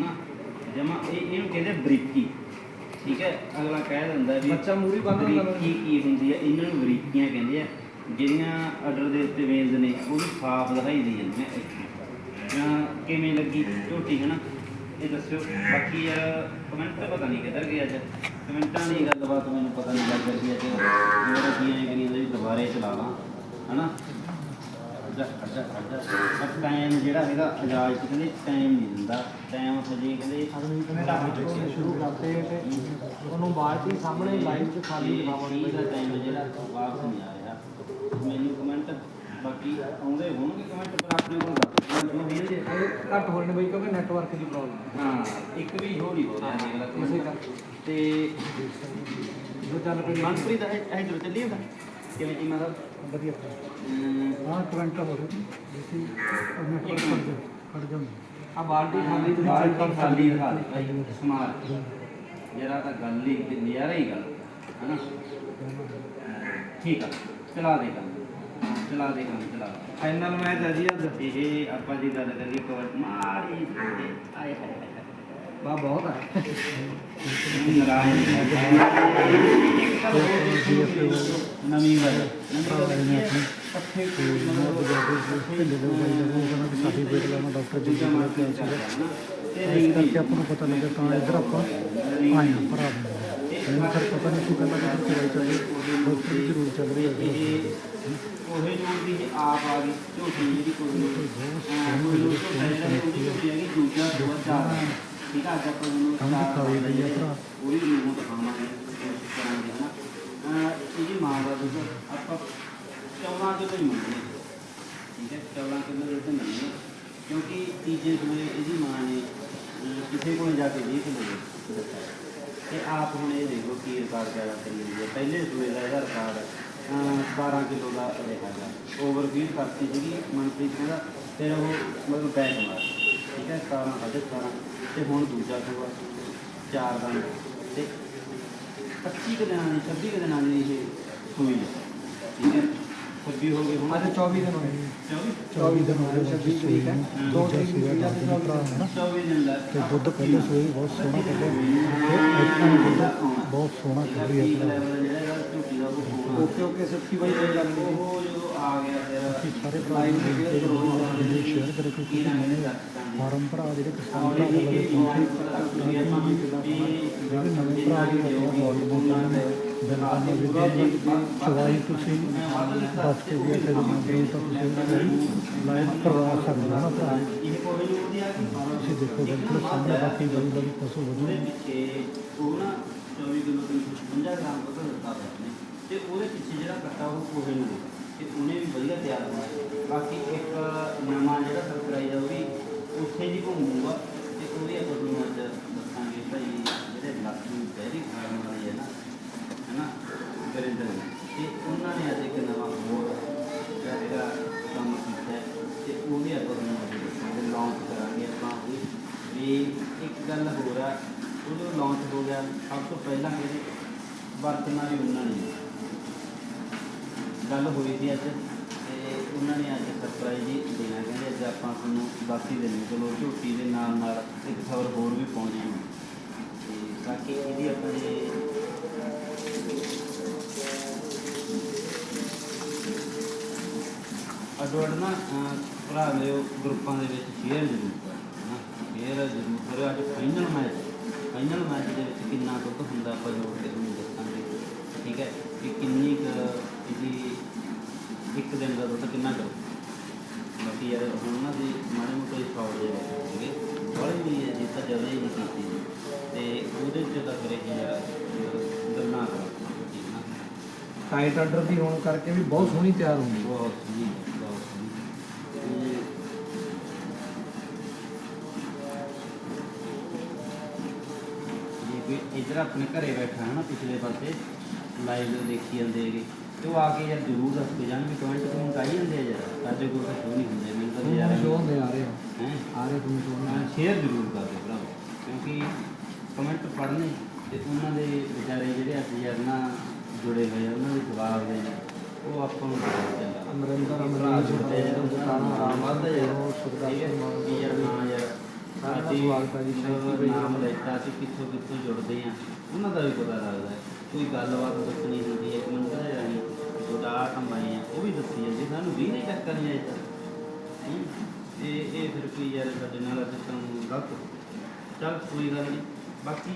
ਹਨਾ ਜਮਾ ਇਹ ਇਹਨੂੰ ਕਹਿੰਦੇ ਬਰੀਕੀ। ਠੀਕ ਹੈ? ਅਗਲਾ ਕਹਿ ਦਿੰਦਾ ਵੀ ਬੱਚਾ ਮੂਹਰੇ ਬੰਨ੍ਹ ਦਿੰਦਾ ਬਰੀਕੀ ਕੀ ਹੁੰਦੀ ਹੈ? ਇਹਨਾਂ ਨੂੰ ਬਰੀਕੀਆਂ ਕਹਿੰਦੇ ਆ। ਜਿਹੜੀਆਂ ਆਰਡਰ ਦੇ ਉੱਤੇ ਵੇਲਦ ਨੇ ਉਹ ਵੀ ਸਾਫ਼ ਦਿਖਾਈ ਦੇ ਜਾਂਦੀਆਂ ਜਾਂ ਕਿਵੇਂ ਲੱਗੀ ਝੋਟੀ ਹਨਾ? ਇਹ ਦੱਸਿਓ। ਬਾਕੀ ਕਮੈਂਟ ਤਾਂ ਪਤਾ ਨਹੀਂ ਕਿੱਧਰ ਗਿਆ ਅੱਜ। ਕਮੈਂਟਾਂ ਦੀ ਗੱਲਬਾਤ ਮੈਨੂੰ ਪਤਾ ਨਹੀਂ ਲੱਗ ਰਹੀ ਅੱਜ। ਮੇਰਾ ਕੀ ਐਂ ਕਰੀ ਵੀ ਦੁਬਾਰੇ ਚਲਾ ਲਾਂ ਹਨਾ? ਅੱਜਾ ਅੱਜਾ ਅੱਜਾ ਪਰ ਟਾਈਮ ਜਿਹੜਾ ਹੈਗਾ ਇਜਾਜ਼ ਚ ਕਹਿੰਦੇ ਟਾਈਮ ਨਹੀਂ ਦਿੰਦਾ। ਟਾਈਮ ਹਜੇ ਕਹਿੰਦੇ ਆਦਮੀ ਕਹਿੰਦੇ ਲਾਈਵ ਚ ਸ਼ੁਰੂ ਕਰਦੇ ਤੇ ਉਹਨੂੰ ਬਾਅਦ ਹੀ ਸਾਹਮਣੇ ਲਾਈਵ ਚ ਖਾਲੀ ਦਿਖਾਵਾਂਗੇ ਇਹਦਾ ਟਾਈਮ ਜਿਹੜਾ ਵਾਪਸ ਨਹੀਂ ਆ ਰਿਹਾ। ਮੈਨੂੰ ਕਮੈਂਟ ਬਾਕੀ ਆਉਂਦੇ ਹੋਣਗੇ ਕਮੈਂਟ ਪਰ ਆਪਣੇ ਕੋਲ ਦੱਸ ਦਿਓ ਵੀਰ ਜੀ ਇਹ ਘੱਟ ਹੋ ਰਹੇ ਨੇ ਬਈ ਕਿਉਂਕਿ ਨੈਟਵਰਕ ਦੀ ਪ੍ਰੋਬਲਮ ਹਾਂ ਇੱਕ ਵੀ ਹੋ ਨਹੀਂ ਹੋ ਰਿਹਾ ਅਗਲਾ। ਕਰਕੇ ਤੇ। ਜੋ ਚੱਲ ਪਈ ਮਨਪ੍ਰੀਤ ਹੈ ਹੈ ਜਰ ਚੱਲੀ ਹੁੰਦਾ ਕਿਵੇਂ ਜੀ ਮਤਲਬ? ਵਧੀਆ ਹਾਂ ਕਰੰਟ ਹੋ। ਰਿਹਾ ਜਿੱਥੇ ਨੈਟਵਰਕ ਖੜ ਖੜ ਜਾਂਦਾ ਆ ਬਾਲਟੀ ਖਾਲੀ ਤੇ ਬਾਹਰ ਖਾਲੀ ਦਿਖਾ ਦੇ ਭਾਈ ਸਮਾਰ ਜਰਾ ਤਾਂ ਗੱਲ ਹੀ ਤੇ ਨਜ਼ਾਰਾ ਹੀ ਗੱਲ ਹਨਾ? ਠੀਕ ਆ ਚਲਾ ਦੇ ਕੰਮ ਚਲਾ ਦੇ ਕੰਮ ਚਲਾ। ਫਾਈਨਲ ਮੈਚ ਹੈ ਜੀ ਅੱਜ। ਇਹ ਆਪਾਂ ਜੀ ਗੱਲ ਕਰੀਏ ਕਵਰ ਮਾਰੀ ਆਏ ਹਾਏ ਹਾਏ। ਬਾ ਬਹੁਤ ਹੈ ਨਾਰਾਇਣ ਨਵੀਂ ਗੱਲ ਕੀ ਸਰਟੀਫਿਕੇਟ ਲੈਣਾ ਡਾਕਟਰ ਜੀ ਦੇ ਕੇ। ਇਸ ਕਰਕੇ ਆਪਾਂ ਨੂੰ ਪਤਾ ਲੱਗਿਆ ਤਾਂ ਇੱਧਰ ਆਪਾਂ ਆਏ ਹਾਂ ਭਰਾ ਦੇ ਮੈਨੂੰ ਫਿਰ ਪਤਾ ਨਹੀਂ। ਸੀ ਪਹਿਲਾਂ ਕਿੱਧਰ ਚਲਾਈ ਚੱਲੀ ਡਾਕਟਰ ਦੀ ਜ਼ਰੂਰ ਚੱਲ ਰਹੀ ਹੈ ਉਹੇ ਨੂੰ ਵੀ ਆਪ ਆ ਗਈ ਝੋਟੀ ਜਿਹੜੀ ਕੋਈ ਨੂੰ ਕੋਈ ਨੂੰ ਝੋਟਾ ਜਿਹੜਾ ਉਹਦੀ ਹੈਗੀ ਦੂਜਾ ਦੂਆ ਚਾਰ ਠੀਕ ਆ ਅੱਜ ਆਪਾਂ ਉਹਨੂੰ ਕੰਮ ਚਾਰ ਖਾਈ ਗਈ ਆ ਭਰਾ। ਉਹ ਵੀ ਨੂੰ ਦਿਖਾਵਾਂਗੇ ਕੋਸ਼ਿਸ਼ ਕਰਾਂਗੇ ਹਨਾ। ਅਹ ਇਹਦੀ ਮਾਂ ਦਾ ਦੁੱਧ ਆਪਾਂ 14 ਕਿਲੋ ਹੀ ਮੰਗਦੇ। ਠੀਕ ਹੈ 14 ਕਿਲੋ ਦੁੱਧ ਮੰਗਦੇ। ਕਿਉਂਕਿ ਤੀਜੇ ਸੂਏ ਇਹਦੀ ਮਾਂ ਨੇ ਅਹ ਕਿਸੇ ਕੋਲ ਜਾ ਕੇ 20 ਕਿਲੋ ਦਿੱਤਾ ਤੇ ਆਪ ਹੁਣ ਇਹ ਦੇਖੋ ਕੀ ਰਿਕਾਰਡ ਪੈਦਾ ਕਰੀ ਹੋਈ ਹੈ। ਪਹਿਲੇ ਸੂਏ ਦਾ ਇਹਦਾ ਰਿਕਾਰਡ ਅਹ 12 ਕਿਲੋ ਦਾ ਰਿਹਾ ਗਾ ਓਵਰ ਫੀਡ ਕਰਤੀ ਸੀਗੀ ਮਨਪ੍ਰੀਤ ਕਹਿੰਦਾ ਫਿਰ ਉਹ ਮਤਲਬ ਬੈਕ ਮਾਰ ਠੀਕ ਹੈ 17 ਸਾਢੇ 17 ਤੇ ਹੁਣ ਦੂਜਾ ਸੂਆ ਚਾਰ ਦਿਨ ਤੇ 25 ਕੁ ਦਿਨਾਂ ਦੀ 26 ਕੁ ਦਿਨਾਂ ਦੀ ਇਹ ਸੂਈ ਹੈ। ਠੀਕ ਹੈ। 26 ਹੋ ਗਏ ਹੁਣ ਅੱਜ 24 ਦਿਨ ਹੋਏ 24 24 ਦਿਨ ਹੋ ਗਏ 26 ਤਰੀਕ ਹੈ ਦੋ ਤਰੀਕ ਨੂੰ ਵੀਜ਼ਾ ਤੇ ਭਰਾ ਹੈ ਨਾ 24 ਦਿਨ ਦਾ ਤੇ ਦੁੱਧ ਪਹਿਲੇ ਸੂਏ ਵੀ ਬਹੁਤ ਸੋਹਣਾ ਕੱਢਿਆ ਤੇ ਐਤਕਾਂ ਵੀ ਦੁੱਧ ਬਹੁਤ ਸੋਹਣਾ ਕੱਢ ਰਹੀ ਹੈ ਭਰਾ ਓਕੇ ਓਕੇ ਸੱਚੀ ਬਾਈ ਕੋਈ ਗੱਲ ਬਿਲਕੁਲ ਵੀਡੀਓ ਦੀ ਸਵਾਈ ਤੁਸੀਂ ਦੱਸ ਕੇ ਵੀ ਅਗਰ ਮੰਗਦੇ ਤਾਂ ਤੁਸੀਂ ਲਾਈਵ ਕਰਵਾ ਸਕਦੇ ਹੋ ਨਾ ਭਰਾ ਤੁਸੀਂ ਦੇਖੋ, ਬਿਲਕੁਲ ਸਾਹਮਣੇ ਬਾਕੀ ਬੜੀ ਬੜੀ ਪਸ਼ੂ ਉਹਦੇ ਵਧੀਆ। ਉਹ ਨਾ 24 ਕਿਲੋ ਤੋਂ 50 ਗ੍ਰਾਮ ਦੁੱਧ ਦਿੱਤਾ ਹੋਇਆ ਤੇ ਉਹਦੇ ਪਿੱਛੇ ਜਿਹੜਾ ਕੱਟਾ ਉਹ ਕੋਹੇ ਨੂੰ ਤੇ ਉਹਨੇ ਵੀ ਵਧੀਆ ਤਿਆਰ ਹੋਇਆ। ਬਾਕੀ ਇੱਕ ਨਵਾਂ ਜਿਹੜਾ ਸਰਪ੍ਰਾਈਜ਼ ਆ ਉਹ ਵੀ ਉੱਥੇ ਜੀ ਘੁੰਮੂਗਾ, ਤੇ ਉਹਦੀ ਆਪਾਂ ਤੁਹਾਨੂੰ ਅੱਜ ਦੱਸਾਂਗੇ ਭਾਈ, ਜਿਹੜੇ ਲੱਖੂ ਡੈਰੀ ਫਾਰਮ ਵਾਲੇ ਗਰਿੰਦਰ ਤੇ ਉਹਨਾਂ ਨੇ ਅੱਜ ਇੱਕ ਨਵਾਂ ਹੋਰ ਜਿਹੜਾ ਕੰਮ ਕੀਤਾ ਹੈ ਤੇ ਉਹ ਵੀ ਆਪਾਂ ਤੁਹਾਨੂੰ ਦੱਸਾਂਗੇ ਲਾਂਚ ਕਰਾਂਗੇ ਆਪਾਂ ਵੀ। ਵੀ ਇੱਕ ਗੱਲ ਹੋਰ ਆ ਉਹ ਲਾਂਚ ਹੋ ਗਿਆ, ਸਭ ਤੋਂ ਪਹਿਲਾਂ ਇਹਦੇ ਵਰਤਣਾ ਵੀ ਉਹਨਾਂ ਨੇ ਗੱਲ ਹੋਈ ਸੀ ਅੱਜ, ਤੇ ਉਹਨਾਂ ਨੇ ਅੱਜ ਸਰਪ੍ਰਾਈਜ਼ ਹੀ ਦੇਣਾ, ਕਹਿੰਦੇ ਅੱਜ ਆਪਾਂ ਤੁਹਾਨੂੰ ਬਾਕੀ ਦੇਣੀ, ਚਲੋ ਝੋਟੀ ਦੇ ਨਾਲ ਨਾਲ ਇੱਕ ਖਬਰ ਹੋਰ ਵੀ ਪਹੁੰਚ ਜੂ ਤੇ ਬਾਕੀ ਇਹਦੀ ਆਪਣੇ ਅੱਡੋ ਅੱਡ ਨਾ ਭਰਾ ਮੇਰੇ ਗਰੁੱਪਾਂ ਦੇ ਵਿੱਚ ਸ਼ੇਅਰ ਜ਼ਰੂਰ ਕਰੋ ਸ਼ੇਅਰ ਜ਼ਰੂਰ ਕਰੋ ਅੱਜ ਫਾਈਨਲ ਮੈਚ ਫਾਈਨਲ ਮੈਚ ਦੇ ਵਿੱਚ ਕਿੰਨਾ ਦੁੱਧ ਹੁੰਦਾ ਆਪਾਂ ਜੋੜ ਕੇ ਤੁਹਾਨੂੰ ਦੱਸਾਂਗੇ, ਠੀਕ ਹੈ? ਕਿ ਕਿੰਨੀ ਕੁ ਇਹਦੀ ਇੱਕ ਦਿਨ ਦਾ ਦੁੱਧ ਕਿੰਨਾ ਕਰੋ ਬਾਕੀ ਯਾਰ, ਹੁਣ ਨਾ ਦੀ ਮਾੜੇ ਮੋਟੇ ਸ਼ੌਟ ਦੇ ਠੀਕ ਸੀਗੇ ਬੜੀ ਵੀ ਹੈ ਜਿੱਤ ਜਦੇ ਹੀ ਨਹੀਂ ਕੀਤੀ। ਜੀ। ਤੇ ਉਹਦੇ ਚ ਤਾਂ ਫਿਰ ਇਹ ਯਾਰ ਟਾਈਟ ਆਰਡਰ ਦੀ ਹੋਣ ਕਰਕੇ ਵੀ ਬਹੁਤ ਸੋਹਣੀ ਤਿਆਰ ਹੁੰਦੀ ਬਹੁਤ ਸਹੀ ਬਹੁਤ ਜੇ। ਕੋਈ ਇੱਧਰ ਆਪਣੇ ਘਰੇ ਬੈਠਾ ਹੈ ਨਾ ਪਿਛਲੇ ਪਾਸੇ ਲਾਈਵ ਦੇਖੀ ਜਾਂਦੇ ਹੈਗੇ ਤੇ ਉਹ ਆ ਕੇ ਯਾਰ ਜ਼ਰੂਰ ਦੱਸ ਕੇ ਜਾਣ ਵੀ ਕਮੈਂਟ ਕਮੈਂਟ ਆਈ ਜਾਂਦੇ ਆ ਯਾਰ। ਸਾਡੇ ਕੋਲ ਤਾਂ ਸ਼ੋ ਨਹੀਂ ਹੁੰਦੇ ਮੈਨੂੰ ਤਾਂ ਯਾਰ ਸ਼ੋਅ ਹੁੰਦੇ ਆ ਰਹੇ ਆ। ਹੈ? ਆ ਰਹੇ ਤੁਹਾਨੂੰ ਸ਼ੋਅ ਸ਼ੇਅਰ ਜ਼ਰੂਰ ਕਰ ਦਿਓ ਭਰਾਵੋ ਕਿਉਂਕਿ ਕਮੈਂਟ ਪੜ੍ਹਨੇ ਤੇ ਉਹਨਾਂ ਦੇ ਵਿਚਾਰੇ ਜਿਹੜੇ ਅੱਜ ਯਾਰ ਨਾ ਜੁੜੇ ਹੋਏ ਆ ਉਹਨਾਂ ਦੇ ਜਵਾਬ ਦੇ ਉਹ ਆਪਾਂ ਨੂੰ ਪਤਾ ਅਮਰਿੰਦਰ ਅਮਰਾਜ ਛੋਟੇ ਜਦੋਂ ਦੁਕਾਨਾਂ ਆਰਾਮ ਵੱਧਦਾ ਯਾਰ। ਉਹ ਮਾਨ ਵੀ ਯਾਰ ਨਾ ਯਾਰ। ਅਸੀਂ ਸਵਾਗਤ ਹੈ ਜੀ। ਨਾਮ ਲੈਤਾ ਅਸੀਂ ਕਿੱਥੋਂ ਕਿੱਥੋਂ ਜੁੜਦੇ ਆ। ਉਹਨਾਂ ਦਾ ਵੀ ਪਤਾ ਲੱਗਦਾ। ਕੋਈ ਗੱਲਬਾਤ ਦੱਸਣੀ ਹੁੰਦੀ ਹੈ ਕੋਈ ਮੰਤਰ ਜਾਣੀ ਤੁਹਾਡਾ ਆਹ ਕੰਮ ਆਏ ਆ ਉਹ ਵੀ ਦੱਸੀ ਜਾਂਦੀ। ਸਾਨੂੰ ਵੀ ਨਹੀਂ ਟੱਕਰ ਨਹੀਂ ਆਈ ਇਹ ਇਹ ਫਿਰ ਕੋਈ ਯਾਰ ਸਾਡੇ ਨਾਲ ਸਿਸਟਮ ਗਲਤ ਚੱਲ ਕੋਈ ਗੱਲ ਨਹੀਂ। ਬਾਕੀ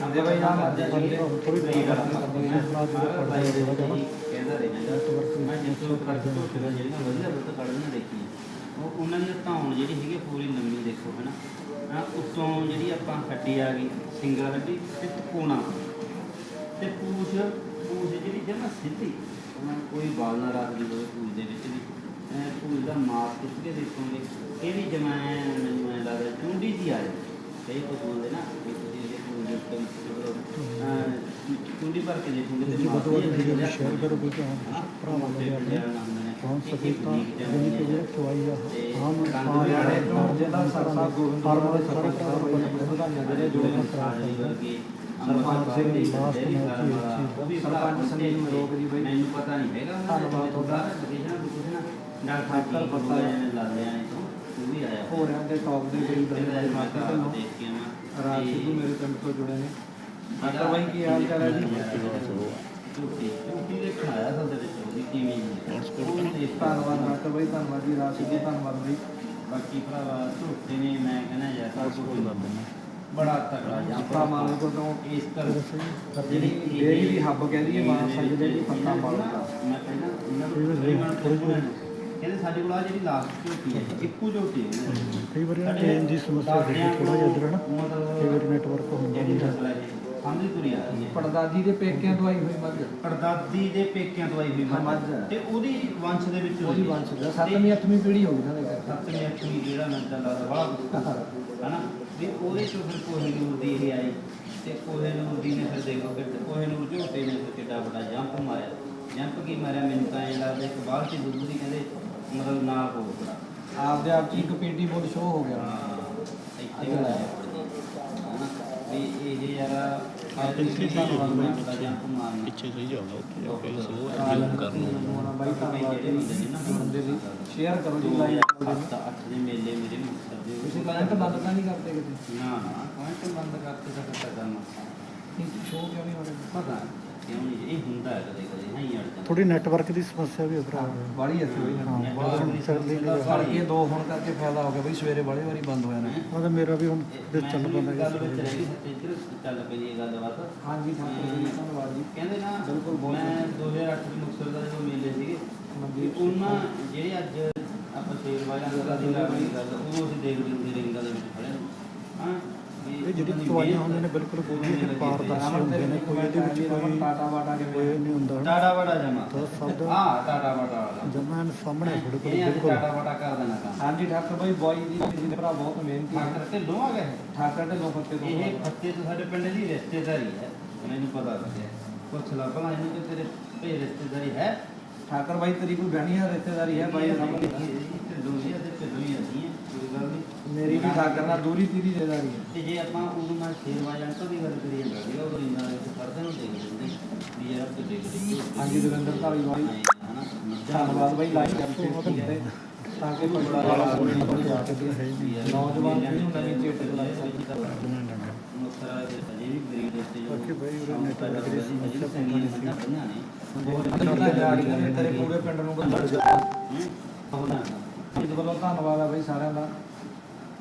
ਸੰਦੇ ਬਾਈ ਨਾਲ ਅੱਜ ਥੋੜੀ ਥੋੜੀ ਮੇਰੀ ਗੱਲ ਕਰਦੇ ਹਾਂ ਭਰਾ ਜੀ ਦਾ ਪੜਦਾ ਜਾਣਾ ਕਹਿੰਦਾ ਰਹਿੰਦਾ ਮੈਂ ਜਿੱਥੋਂ ਕੱਢ ਤੋਂ ਫਿਰ ਜਿਹੜੀਆਂ ਵਧੀਆ ਬੁੱਤ ਕੱਢਣੀਆਂ ਦੇਖੀ ਉਹ ਉਹਨਾਂ ਦੀ ਧੌਣ ਜਿਹੜੀ ਹੈਗੀ ਆ ਪੂਰੀ ਲੰਮੀ ਦੇਖੋ ਹਨਾ ਹਾਂ ਉੱਤੋਂ ਜਿਹੜੀ ਆਪਾਂ ਹੱਡੀ ਆ ਗਈ ਸਿੰਗਲ ਹੱਡੀ ਤੇ ਤਕੋਣਾ ਤੇ ਪੂਛ ਪੂਛ ਜਿਹੜੀ ਜਮਾ ਸਿੱਧੀ ਉਹਨਾਂ ਨੂੰ ਕੋਈ ਵਾਲ ਨਾ ਰੱਖਦੀ ਹੋਵੇ ਪੂਛ ਦੇ ਵਿੱਚ ਵੀ। ਪੂਛ ਦਾ ਮਾਸ ਖਿੱਚ ਕੇ ਦੇਖੋਗੇ ਇਹ ਵੀ ਜਮਾ ਮੈਨੂੰ ਲੱਗਦਾ ਚੁੰਡੀ ਜੀ ਆ ਜਾਂਦੀ। ਕਈ ਪਸ਼ੂਆਂ ਦੇ ਨਾ ਇਹ ਦੇ ਚੁੰਡੀ ਭਰ ਕੇ ਦੇਖੋਗੇ ਤੇ ਨੂੰ ਜਿਹੜਾ ਸ਼ੇਅਰ ਕਰੋ ਕੋਈ ਤਾਂ ਭਰਾਵਾਂ ਨੂੰ ਆਪਣੇ ਕੌਣ ਸਫੀਤਾ ਜਿਹਨੇ ਕਿ ਜਿਹੜਾ ਚਵਾਈ ਆ ਆਮ ਤੋਂ ਜ਼ਿਲ੍ਹਾ ਸਰਸਾ ਗੋਬਿੰਦ ਫਾਰਮਾਂ ਦੇ ਸਾਰੇ ਭਰਾਵਾਂ ਨੂੰ ਆਪਣੇ ਵਧਾਈਆਂ ਜਿਹੜੇ ਜੁੜੇ ਕਰਦੇ ਸਰਪੰਚ ਸਿੰਘ ਦੀ ਲਾਸਟ ਮੈਚ ਸੀ ਸਰਪੰਚ ਸੰਦੀਪ ਮਰੋਗ ਜੀ ਬਾਈ। ਮੈਨੂੰ ਪਤਾ ਨਹੀਂ ਹੈਗਾ ਧੰਨਵਾਦ ਤੁਹਾਡਾ। ਲੋਕੇਸ਼ਨ ਲੋਕੇਸ਼ਨ ਡਾਕਟਰ ਪਤਾ ਹੈ ਲਾਲਿਆਂ ਨੇ ਤੋਂ ਉਹ ਵੀ ਆਇਆ ਹੋ ਰਿਹਾ ਦੇ ਟੌਪ ਦੇ ਕਰੀ ਇਹਦਾ ਬੰਦੇ ਮਾਤਾ ਦੇਖ ਕੇ ਮੈਂ ਰਾਜ ਸਿੱਧੂ ਮੇਰੇ ਪਿੰਡ ਤੋਂ ਜੁੜੇ ਨੇ। ਡਾਕਟਰ ਬਾਈ ਕੀ ਹਾਲ ਚਾਲ ਹੈ ਜੀ? ਝੂਠੀ ਝੂਠੀ ਦੇਖਣ ਆਇਆ ਸਾਡੇ ਵਿੱਚ ਉਹਦੀ ਕਿਵੇਂ ਜੀ ਧੰਨਵਾਦ ਡਾਕਟਰ ਬਾਈ ਧੰਨਵਾਦ ਜੀ ਰਾਜ ਸਿੱਧੂ ਧੰਨਵਾਦ ਬਾਈ। ਬਾਕੀ ਭਰਾਵਾ ਝੂਠੇ ਨੇ ਮੈਂ ਕਹਿੰਦਾ ਯਾਰ ਬੜਾ ਤਕੜਾ ਜਾਂ ਪੱਤਾ ਮਾਲਕ ਕੋਲੋਂ ਇਸ ਕਰ ਜਿਹੜੀ ਡੇਰੀ ਦੀ ਹੱਬ ਕਹਿੰਦੀ ਹੈ ਮਾਨਸਾ ਜਿਹੜੇ ਦੀ ਪੱਤਾ ਮਾਲਕ ਦਾ ਮੈਂ ਕਹਿੰਦਾ ਇਹਨਾਂ ਨੂੰ ਥੋੜੀ ਥੋੜੀ ਕਹਿੰਦੇ ਸਾਡੇ ਕੋਲ ਆ ਜਿਹੜੀ ਲਾਸਟ ਝੋਟੀ ਹੈ ਇੱਕੋ ਝੋਟੀ ਹੈ। ਕਈ ਵਾਰੀ ਨਾ ਟ੍ਰੇਨ ਦੀ ਸਮੱਸਿਆ ਦੇਖੀ ਥੋੜਾ ਜਿਹਾ ਇੱਧਰ ਨਾ। ਕਈ ਵਾਰੀ ਨੈਟਵਰਕ ਹੁੰਦਾ ਨਹੀਂ ਸਾਹਮਣੇ ਤੁਰੀ ਆ ਰਹੀ ਹੈ। ਪੜਦਾਦੀ ਦੇ ਪੇਕਿਆਂ ਤੋਂ ਆਈ ਹੋਈ ਮੱਝ। ਪੜਦਾਦੀ ਦੇ ਪੇਕਿਆਂ ਤੋਂ ਆਈ ਹੋਈ ਮੱਝ। ਤੇ ਉਹਦੀ ਵੰਸ਼ ਦੇ ਵਿੱਚ ਉਹਦੀ ਵੰਸ਼ ਦਾ ਸੱਤਵੀਂ ਅੱਠਵੀਂ ਪੀੜ੍ਹੀ ਹੋ ਗਈ ਨਾ ਦੇਖੋ ਸੱਤਵੀਂ ਅੱਠਵੀਂ ਜਿਹੜਾ ਮੈਂ ਤਾਂ ਲੱਗਦਾ ਬੜਾ ਹਨਾ? ਵੀ ਉਹਦੇ ਚੋਂ ਫਿਰ ਕੋਹੇ ਨੂਰ ਦੀ ਇਹ ਆਈ। ਤੇ ਕੋਹੇ ਨੂਰ ਦੀ ਨੇ ਫਿਰ ਦੇਖੋ ਕਿ ਕੋਹੇ ਨੂਰ ਝੋਟੇ ਨੇ ਕਿੱਡਾ ਵੱਡਾ ਜੰਪ ਮਾਰਿਆ। ਜੰਪ ਕੀ ਮਾਰਿਆ? ਮੈਨੂੰ ਤਾਂ ਇਹ ਲੱਗਦਾ ਇੱਕ ਚ ਦੁੱਧ ਦੀ ਕਹਿੰਦੇ ਮਤਲਬ ਨਾਲ ਹੋ ਗਿਆ। ਆਪਦੇ ਆਪ ਚ ਇੱਕ ਪੀਟੀ ਬੋਲ ਸ਼ੋ ਹੋ ਗਿਆ। ਇੱਥੇ ਹੋਇਆ ਵੀ ਇਹ ਯਾਰ ਪਿਛਲੀ ਸਾਲ ਵਾਲਾ ਬਾਈ ਵੱਡਾ ਜੰਪ ਮਾਰਨਾ। ਪਿੱਛੇ ਸਹੀ ਜਾਊਗਾ ਉੱਥੇ ਜਾ ਕੇ ਆਲ ਐਡਿਟ ਕਰ ਲਓ। ਨੂੰ ਬਾਈ ਧੰਨਵਾਦ ਜੀ ਬੰਦੇ ਲਈ ਸ਼ੇਅਰ ਕਰੋ ਜੀ ਦੋ ਲਾਈਕ ਹਜ਼ਾਰ ਸੱਤ ਅੱਠ ਦੇ ਮੇਲੇ ਮੇਰੇ ਮੁਕਤਸਰ ਦੇ ਤੁਸੀਂ ਕਮੈਂਟ ਬੰਦ ਤਾਂ ਨਹੀਂ ਕਰਦੇ ਕਿਤੇ? ਨਾ ਨਾ। ਕਮੈਂਟ ਬੰਦ ਕਰਕੇ ਫਿਰ ਕਰਨਾ। ਸ਼ੋ ਕਿਉਂ ਨਹੀਂ ਹੋ ਰਿਹਾ? ਪਤਾ। ਕਿਉਂ ਨਹੀਂ ਇਹ ਹੁੰਦਾ ਹੈ ਕਦੇ ਕਦੇ ਹਾਂ ਹੀ ਅੜ ਜਾਂਦਾ ਥੋੜੀ ਨੈਟਵਰਕ ਦੀ ਸਮੱਸਿਆ ਵੀ ਹੈ ਭਰਾ। ਬਾੜੀ ਅੱਛੀ ਹੋਈ ਹਾਂ ਨਾ ਬਾਹਰ ਨੂੰ ਚੱਲਦੀ ਨਹੀਂ ਸਾਲ ਇਹ ਦੋ ਹੋਣ ਕਰਕੇ ਫਾਇਦਾ ਹੋ ਗਿਆ ਬਈ ਸਵੇਰੇ ਬੜੇ ਵਾਰੀ ਬੰਦ ਹੋ ਜਾਣਾ। ਉਹ ਤਾਂ ਮੇਰਾ ਵੀ ਹੁਣ ਦੇ ਚੱਲ ਪੈਂਦਾ ਗੱਲ ਵਿੱਚ ਰਹਿ ਗਈ ਸੱਚ ਇੱਧਰ ਚੱਲ ਪਈ ਇਹ ਗੱਲਬਾਤ ਹਾਂਜੀ ਧੰਨਵਾਦ ਜੀ। ਕਹਿੰਦੇ ਨਾ ਬਿਲਕੁਲ ਮੈਂ 2008 ਚ ਮੁਕਤਸਰ ਦਾ ਜਦੋਂ ਮੇਲੇ ਸੀਗੇ ਵੀ ਉਹਨਾਂ ਜਿਹੜੇ ਅੱਜ ਆਪਾਂ ਸ਼ੇਰ ਵਾਲਿਆਂ ਦਾ ਦੀ ਗੱਲ ਉਹ ਅਸੀਂ ਦੇਖਦੇ ਹੁੰਦੇ ਰਿੰਗਾਂ ਦੇ ਵਿੱਚ ਖੜੇ ਨੂੰ। ਹਾਂ ਜਿਹੜੀ ਦੀ ਮਿਹਨਤ ਹੁੰਦੀਆਂ ਨੇ ਬਿਲਕੁਲ ਗੋਲੀਆਂ ਤੇ ਪਾਰਦਰਸ਼ੀ ਹੁੰਦੀਆਂ ਨੇ ਕੋਈ ਇਹਦੇ ਵਿੱਚ ਕੋਈ ਟਾਟਾ ਬਾਟਾ ਕੋਈ ਨਹੀਂ ਹੁੰਦਾ। ਨਾ ਟਾਟਾ ਜਮਾ। ਤਾਂ ਸਭ ਦਾ- ਹਾਂ ਟਾਟਾ ਵਾਲਾ। ਜਮਾਂ ਐਨ ਸਾਹਮਣੇ ਥੋੜੇ ਕੋਲ ਬਿਲਕੁਲ। ਟਾਟਾ ਕਰ ਦੇਣਾ ਕੰਮ। ਹਾਂਜੀ ਠਾਕੁਰ ਬਾਈ ਬੋਈ ਜੀ ਜੀ ਭਰਾ ਬਹੁਤ ਮਿਹਨਤੀ ਹੈ। ਠਾਕਰ ਤੇ ਲੋਹਾ ਗਏ ਠਾਕਰ ਦੇ ਲੋਕ ਫੱਤੇ ਤੋਂ ਇਹ ਫੱਤੇ ਤੋਂ ਸਾਡੇ ਪਿੰਡ ਦੀ ਰਿਸ਼ਤੇਦਾਰੀ ਹੈ ਮੈਨੂੰ ਪਤਾ ਲੱਗਿਆ। ਪੁੱਛ ਲਾ ਭਲਾ ਇਹਨੂੰ ਕਿ ਤੇਰੇ ਭੇ ਰਿਸ਼ਤੇਦਾਰੀ ਹੈ? ਠਾਕਰ ਬਾਈ ਤੇਰੀ ਕੋਈ ਬਹਿਣੀ ਹੈ ਰਿਸ਼ਤੇਦਾਰੀ ਹੈ? ਬਾਈ ਸਾਹਮਣੇ ਦੋਨੀਆਂ ਤੇ ਗੱਲ ਨਹੀਂ ਮੇਰੀ ਵੀ ਠਾਕਰ ਨਾਲ ਦੂਰੀ ਤੀਰੀ ਰਿਸ਼ਤੇਦਾਰੀ ਹੈ। ਤੇ ਜੇ ਆਪਾਂ ਉਦੋਂ ਮੈਂ ਸੇਵਾ ਜੰਟੋ ਦੀ ਗੱਲ ਕਰੀਏ ਲੱਗੇਗਾ ਉਹ ਇੰਨਾ ਇੱਕ ਪਰਦੇ ਨੂੰ ਦੇਖ ਲੈਂਦੇ ਵੀ ਯਾਰ ਤੇ ਦੇਖ ਦੇਖੀ ਹਾਂਜੀ ਦਵਿੰਦਰ ਧਾਲੀ ਬਾਈ ਹਨਾ ਧੰਨਵਾਦ ਬਾਈ ਲਾਈਕ ਕਰਕੇ ਤੇ ਤਾਂ ਕਿ ਬੜਾ ਜਾ ਕੇ ਤੇ ਹੈ। ਹੀ ਨਹੀਂ ਨੌਜਵਾਨ ਪੀੜ੍ਹੀ ਨੂੰ ਨਵੀਂ ਚੇਤਕ ਲੱਗ ਸਕੇ ਮੁਕਤਸਰ ਦੇ ਅਜੇ ਵੀ ਗਰੀਬ ਦੇ ਜੋ ਬਾਕੀ ਬਾਈ ਦੀ ਸਮੱਸਿਆ ਪਤਾ ਨਹੀਂ ਸੀ। ਪਈਆਂ ਨੇ। ਬਹੁਤ ਜਾੜੀ ਨੇ ਤੇਰੇ ਪੂਰੇ ਪਿੰਡ ਨੂੰ ਬੰਦਾ ਹੂੰ। ਹੋਣਾ ਇਸ ਵੱਲੋਂ ਧੰਨਵਾਦ ਆ ਬਾਈ ਸਾਰਿਆਂ ਦਾ।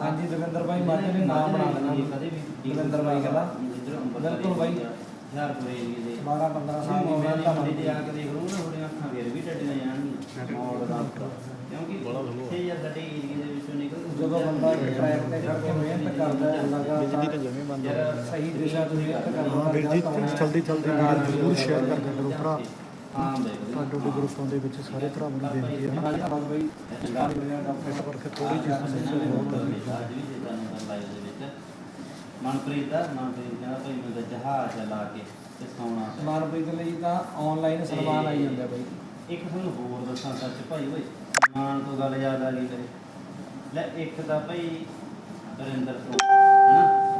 ਹਾਂਜੀ ਦਵਿੰਦਰ ਬਾਈ ਮਾਝੇ ਨੇ ਨਾਮ ਬਣਾ ਲੈਣਾ ਦਵਿੰਦਰ ਬਾਈ ਕਹਿੰਦਾ। ਬਿਲਕੁਲ ਬਾਈ। 12 15 ਸਾਲ ਦੀ ਮਿਹਨਤ ਨਾਲ ਦੇ ਆ ਕੇ ਦੇਖ ਲਓ ਨਾ ਥੋੜੀਆਂ ਅੱਖਾਂ ਫੇਰ ਵੀ ਟੱਡੀਆਂ ਜਾਣਗੀਆਂ। ਮੌੜ ਦਾ। ਕਿਉਂਕਿ ਇੱਥੇ ਯਾਰ ਸਾਡੇ ਏਰੀਏ ਦੇ ਵਿੱਚੋਂ ਨਿਕਲ ਜਦੋਂ ਬੰਦਾ ਟਰੈਕ ਤੇ ਖੜ ਕੇ ਮਿਹਨਤ ਕਰਦਾ ਹੈ ਬਿਜਲੀ ਤਾਂ ਜਮੇ ਬੰਦ ਸਹੀ ਦਿਸ਼ਾ 'ਚ ਮਿਹਨਤ ਕਰਦਾ ਹਾਂ ਵੀਰ ਜੀ ਜਲਦੀ ਜਲਦੀ ਜ਼ਰੂਰ ਸ਼ੇਅਰ ਕਰ ਦਿਆ ਕਰੋ ਭਰਾ। ਆਮ ਦੇਖ ਗਰੁੱਪਾਂ ਦੇ ਵਿੱਚ ਸਾਰੇ ਭਰਾਵਾਂ ਨੂੰ ਬੇਨਤੀ ਹੈ ਇਸ ਕਰਕੇ ਥੋੜੀ ਜਿਹੀ ਸਮੱਸਿਆ ਬਹੁਤ ਹੈ ਮਨਪ੍ਰੀਤ ਦਾ ਮਨਪ੍ਰੀਤ ਕਹਿੰਦਾ ਭਾਈ ਮੈਂ ਜਹਾਜ਼ ਲਾ ਕੇ ਤੇ ਸੌਣਾ ਮਨਪ੍ਰੀਤ ਲਈ ਤਾਂ ਆਨਲਾਈਨ ਸਨਮਾਨ ਆਈ ਜਾਂਦਾ ਬਾਈ। ਇੱਕ ਤੁਹਾਨੂੰ ਹੋਰ ਦੱਸਾਂ ਸੱਚ ਭਾਈ ਓਏ ਮਾਨ ਤੋਂ ਗੱਲ ਯਾਦ ਆ ਗਈ ਤੇਰੇ ਲੈ ਇੱਕ ਤਾਂ ਭਾਈ ਵਰਿੰਦਰ ਤੋਂ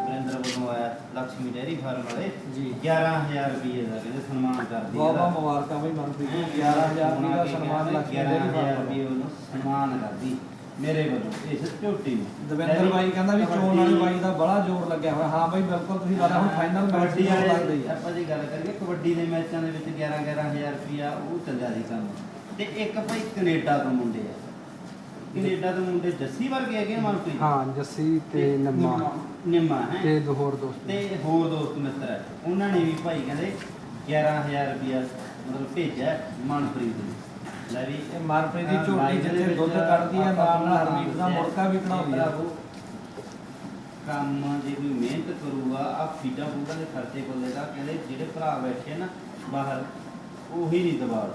ਵਰਿੰਦਰ ਵੱਲੋਂ ਆਇਆ ਲక్ష్ਮੀ ਡੇਰੀ ਫਾਰਮ ਵਾਲੇ। ਜੀ। 11000 ਰੁਪਏ ਦਾ ਕਹਿੰਦੇ ਸਨਮਾਨ ਕਰਦੇ ਬਹੁਤ ਬਹੁਤ ਮੁਬਾਰਕਾਂ ਬਈ ਮਨਪ੍ਰੀਤ ਨੂੰ 11000 ਰੁਪਏ ਦਾ ਸਨਮਾਨ ਲక్ష్ਮੀ ਡੇਰੀ ਫਾਰਮ ਰੁਪਏ ਉਹਨੂੰ ਸਨਮਾਨ ਕਰਦੀ ਮੇਰੇ ਵੱਲੋਂ ਇਸ ਝੋਟੀ ਦਵਿੰਦਰ ਬਾਈ ਕਹਿੰਦਾ ਵੀ ਚੋਣ ਵਾਲੇ ਬਾਈ ਦਾ ਬੜਾ ਜ਼ੋਰ ਲੱਗਿਆ ਹੋਇਆ। ਹਾਂ ਬਾਈ ਬਿਲਕੁਲ ਤੁਸੀਂ ਵਾਲਾ ਹੁਣ ਫਾਈਨਲ ਮੈਚ ਦੀ ਗੱਲ ਲੱਗਦੀ ਹੈ ਆਪਾਂ ਜੀ ਗੱਲ ਕਰੀਏ ਕਬੱਡੀ ਦੇ ਮੈਚਾਂ ਦੇ ਵਿੱਚ 11 11000 ਰੁਪਿਆ ਉਹ ਚੱਲਿਆ ਸੀ ਕੰਮ ਤੇ ਇੱਕ ਭਾਈ ਕੈਨੇਡਾ ਤੋਂ ਮੁੰਡੇ ਆ। ਕੈਨੇਡਾ ਤੋਂ ਮੁੰਡੇ ਜੱਸੀ ਵਰਗੇ ਹੈਗੇ ਮਨਪ੍ਰੀਤ ਹਾਂ ਜੱਸੀ ਤੇ ਨੰਮਾ। ਨਿੰਮਾ ਹੈ। ਤੇ ਦੋ ਹੋਰ ਦੋਸਤ ਤੇ ਹੋਰ ਦੋਸਤ ਮਿੱਤਰ ਹੈ। ਉਹਨਾਂ ਨੇ ਵੀ ਭਾਈ ਕਹਿੰਦੇ 11000 ਰੁਪਿਆ ਮਤਲਬ ਭੇਜਿਆ ਮਨਪ੍ਰੀਤ ਨੂੰ। ਲੈ ਵੀ ਇਹ ਮਨਪ੍ਰੀਤ ਦੀ ਝੋਟੀ ਜਿੱਥੇ ਦੁੱਧ ਕੱਢਦੀ ਹੈ ਨਾਲ ਨਾਲ ਹਰਮੀਤ ਦਾ ਮੁੜਕਾ ਵੀ ਕਢਾਉਂਦੀ ਹੈ ਕੰਮ ਜੇ ਕੋਈ ਮਿਹਨਤ ਕਰੂਗਾ ਆ ਫੀਡਾ ਫੂਡਾ ਦੇ ਖਰਚੇ ਕੋਲੇ ਦਾ ਕਹਿੰਦੇ ਜਿਹੜੇ ਭਰਾ ਬੈਠੇ ਨਾ ਬਾਹਰ ਉਹੀ ਨਹੀਂ ਦਬਾੜ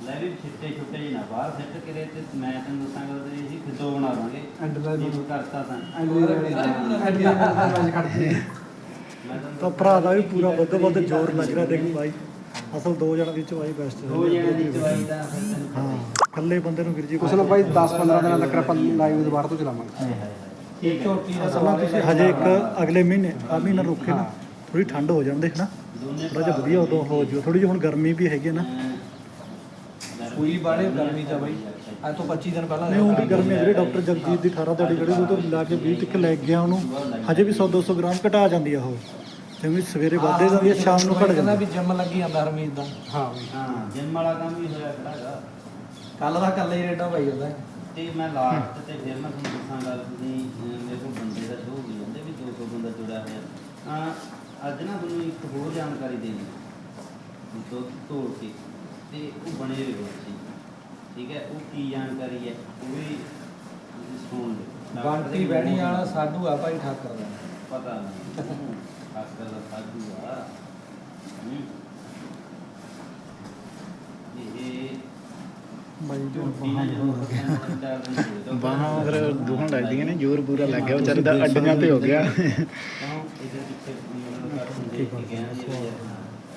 ਲੈ ਵੀ ਛਿੱਟੇ ਛੁੱਟੇ ਜਿਹੇ ਨਾ ਬਾਹਰ ਸਿੱਟ ਕਰੇ ਤੇ ਮੈਂ ਤੈਨੂੰ ਦੱਸਾਂਗਾ ਤੇ ਅਸੀਂ ਖਿੱਦੋ ਬਣਾ ਦਾਂਗੇ। ਐਂਡ ਦਾ ਜੇ। ਕੋਈ ਕਰਤਾ ਤਾਂ। ਮੈਂ ਤੈਨੂੰ ਤਾਂ ਭਰਾ ਦਾ ਵੀ ਪੂਰਾ ਵੱਧ ਵੱਧ ਜ਼ੋਰ ਲੱਗ ਰਿਹਾ ਦੇਖ ਬਾਈ। ਅਸਲ ਦੋ ਜਣਾਂ ਦੀ ਚਵਾਈ ਬੈਸਟ ਦੋ ਜਣਿਆਂ ਦੀ ਚਵਾਈ ਦਾ ਤੈਨੂੰ ਪਤਾ ਹਾਂ ਹੀ। ਇਕੱਲੇ ਬੰਦੇ ਨੂੰ ਵੀਰ ਜੀ ਉਸ ਨੂੰ ਬਾਈ 10-15 ਦਿਨਾਂ ਤੱਕ ਆਪਾਂ ਲਾਈਵ ਦੁਬਾਰਾ ਤੋਂ ਚਲਾਵਾਂਗੇ। ਹੈ। ਹੈ, ਹੈ। ਠੀਕ ਹੈ ਝੋਟੀ ਦਾ ਅਸਲ ਵਿੱਚ ਤੁਸੀਂ ਹਜੇ ਇੱਕ ਅਗਲੇ ਮਹੀਨੇ ਆ ਮਹੀਨਾ ਰੁਕੇ ਨਾ ਥੋੜੀ ਠੰਡ ਹੋ ਜਾਂਦੇ ਹਨਾ ਦੋਨੇ ਥੋੜਾ ਜਿਹਾ ਵਧੀਆ ਉਦੋਂ ਹੋ ਜਿਓ ਥੋੜੀ ਜਿਹੀ ਹੁਣ ਗਰਮੀ ਵੀ ਹੈਗੀ ਹੈ ਨਾ। ਪੂਰੀ ਬਾੜੇ ਗਰਮੀ ਚ ਆ ਬਾਈ। ਅੱਜ ਤੋਂ 25 ਦਿਨ ਪਹਿਲਾਂ ਨਹੀਂ ਉਹ ਵੀ ਗਰਮੀ ਹੈ ਜਿਹੜੇ ਡਾਕਟਰ ਜਗਜੀਤ ਦੀ 18 ਤੁਹਾਡੀ ਜਿਹੜੀ ਉਹ ਤੋਂ ਲਾ ਕੇ 20 ਤੱਕ ਲੈ ਗਿਆ ਉਹਨੂੰ। ਹਜੇ ਵੀ 100 200 ਗ੍ਰਾਮ ਘਟਾ ਜਾਂਦੀ ਆ ਉਹ। ਜਿਵੇਂ ਸਵੇਰੇ ਵੱਧੇ ਜਾਂਦੀ ਹੈ ਸ਼ਾਮ ਨੂੰ ਘਟ ਜਾਂਦੀ ਵੀ ਜਿਮ ਲੱਗੀ ਜਾਂਦਾ ਹਰਮੀਤ ਦਾ। ਹਾਂ ਬਾਈ। ਹਾਂ ਜਿੰਮ ਵਾਲਾ ਕੰਮ ਵੀ ਹੋਇਆ ਖੜਾ ਹੈਗਾ। ਕੱਲ ਦਾ ਕੱਲ ਹੀ ਰੇਡਾ ਪਾਈ ਜਾਂਦਾ ਤੇ ਮੈਂ ਲਾਸਟ ਤੇ ਫਿਰ ਮੈਂ ਤੁਹਾਨੂੰ ਦੱਸਾਂ ਗੱਲ ਤੁਸੀਂ ਮੇਰੇ ਕੋਲ ਬੰਦੇ ਦਾ ਸ਼ੋਅ ਹੋਈ ਜਾਂਦੇ ਵੀ 200 ਬੰਦਾ ਜੁੜਿਆ ਹੋਇਆ। ਅਹ ਅੱਜ ਨਾ ਤੁਹਾਨੂੰ ਇੱਕ ਹੋਰ ਜਾਣਕਾਰੀ ਦੇਣੀ। ਵੀ ਦੁੱਧ ਤੋੜ ਕੇ। ਤੇ ਉਹ ਬਣੇ ਰਹੋ। ਠੀਕ ਹੈ ਉਹ ਕੀ ਜਾਣਕਾਰੀ ਹੈ ਉਹ ਵੀ ਤੁਸੀਂ ਸੁਣ ਲਓ। ਬੰਟੀ ਬਹਿਣੀ ਵਾਲਾ ਸਾਡੂ ਆ ਭਾਈ ਠਾਕਰ ਦਾ। ਪਤਾ ਨਹੀਂ। ਖਾਸਕਰ ਦਾ ਸਾਧੂ ਆ। ਬਾਹਾਂ ਫਿਰ ਦੁਖਣ ਲੱਗਦੀਆਂ ਨੇ ਜ਼ੋਰ ਪੂਰਾ ਲੱਗ ਗਿਆ। ਵਿਚਾਰੇ ਦਾ ਅੱਡੀਆਂ ਤੇ ਹੋ ਗਿਆ।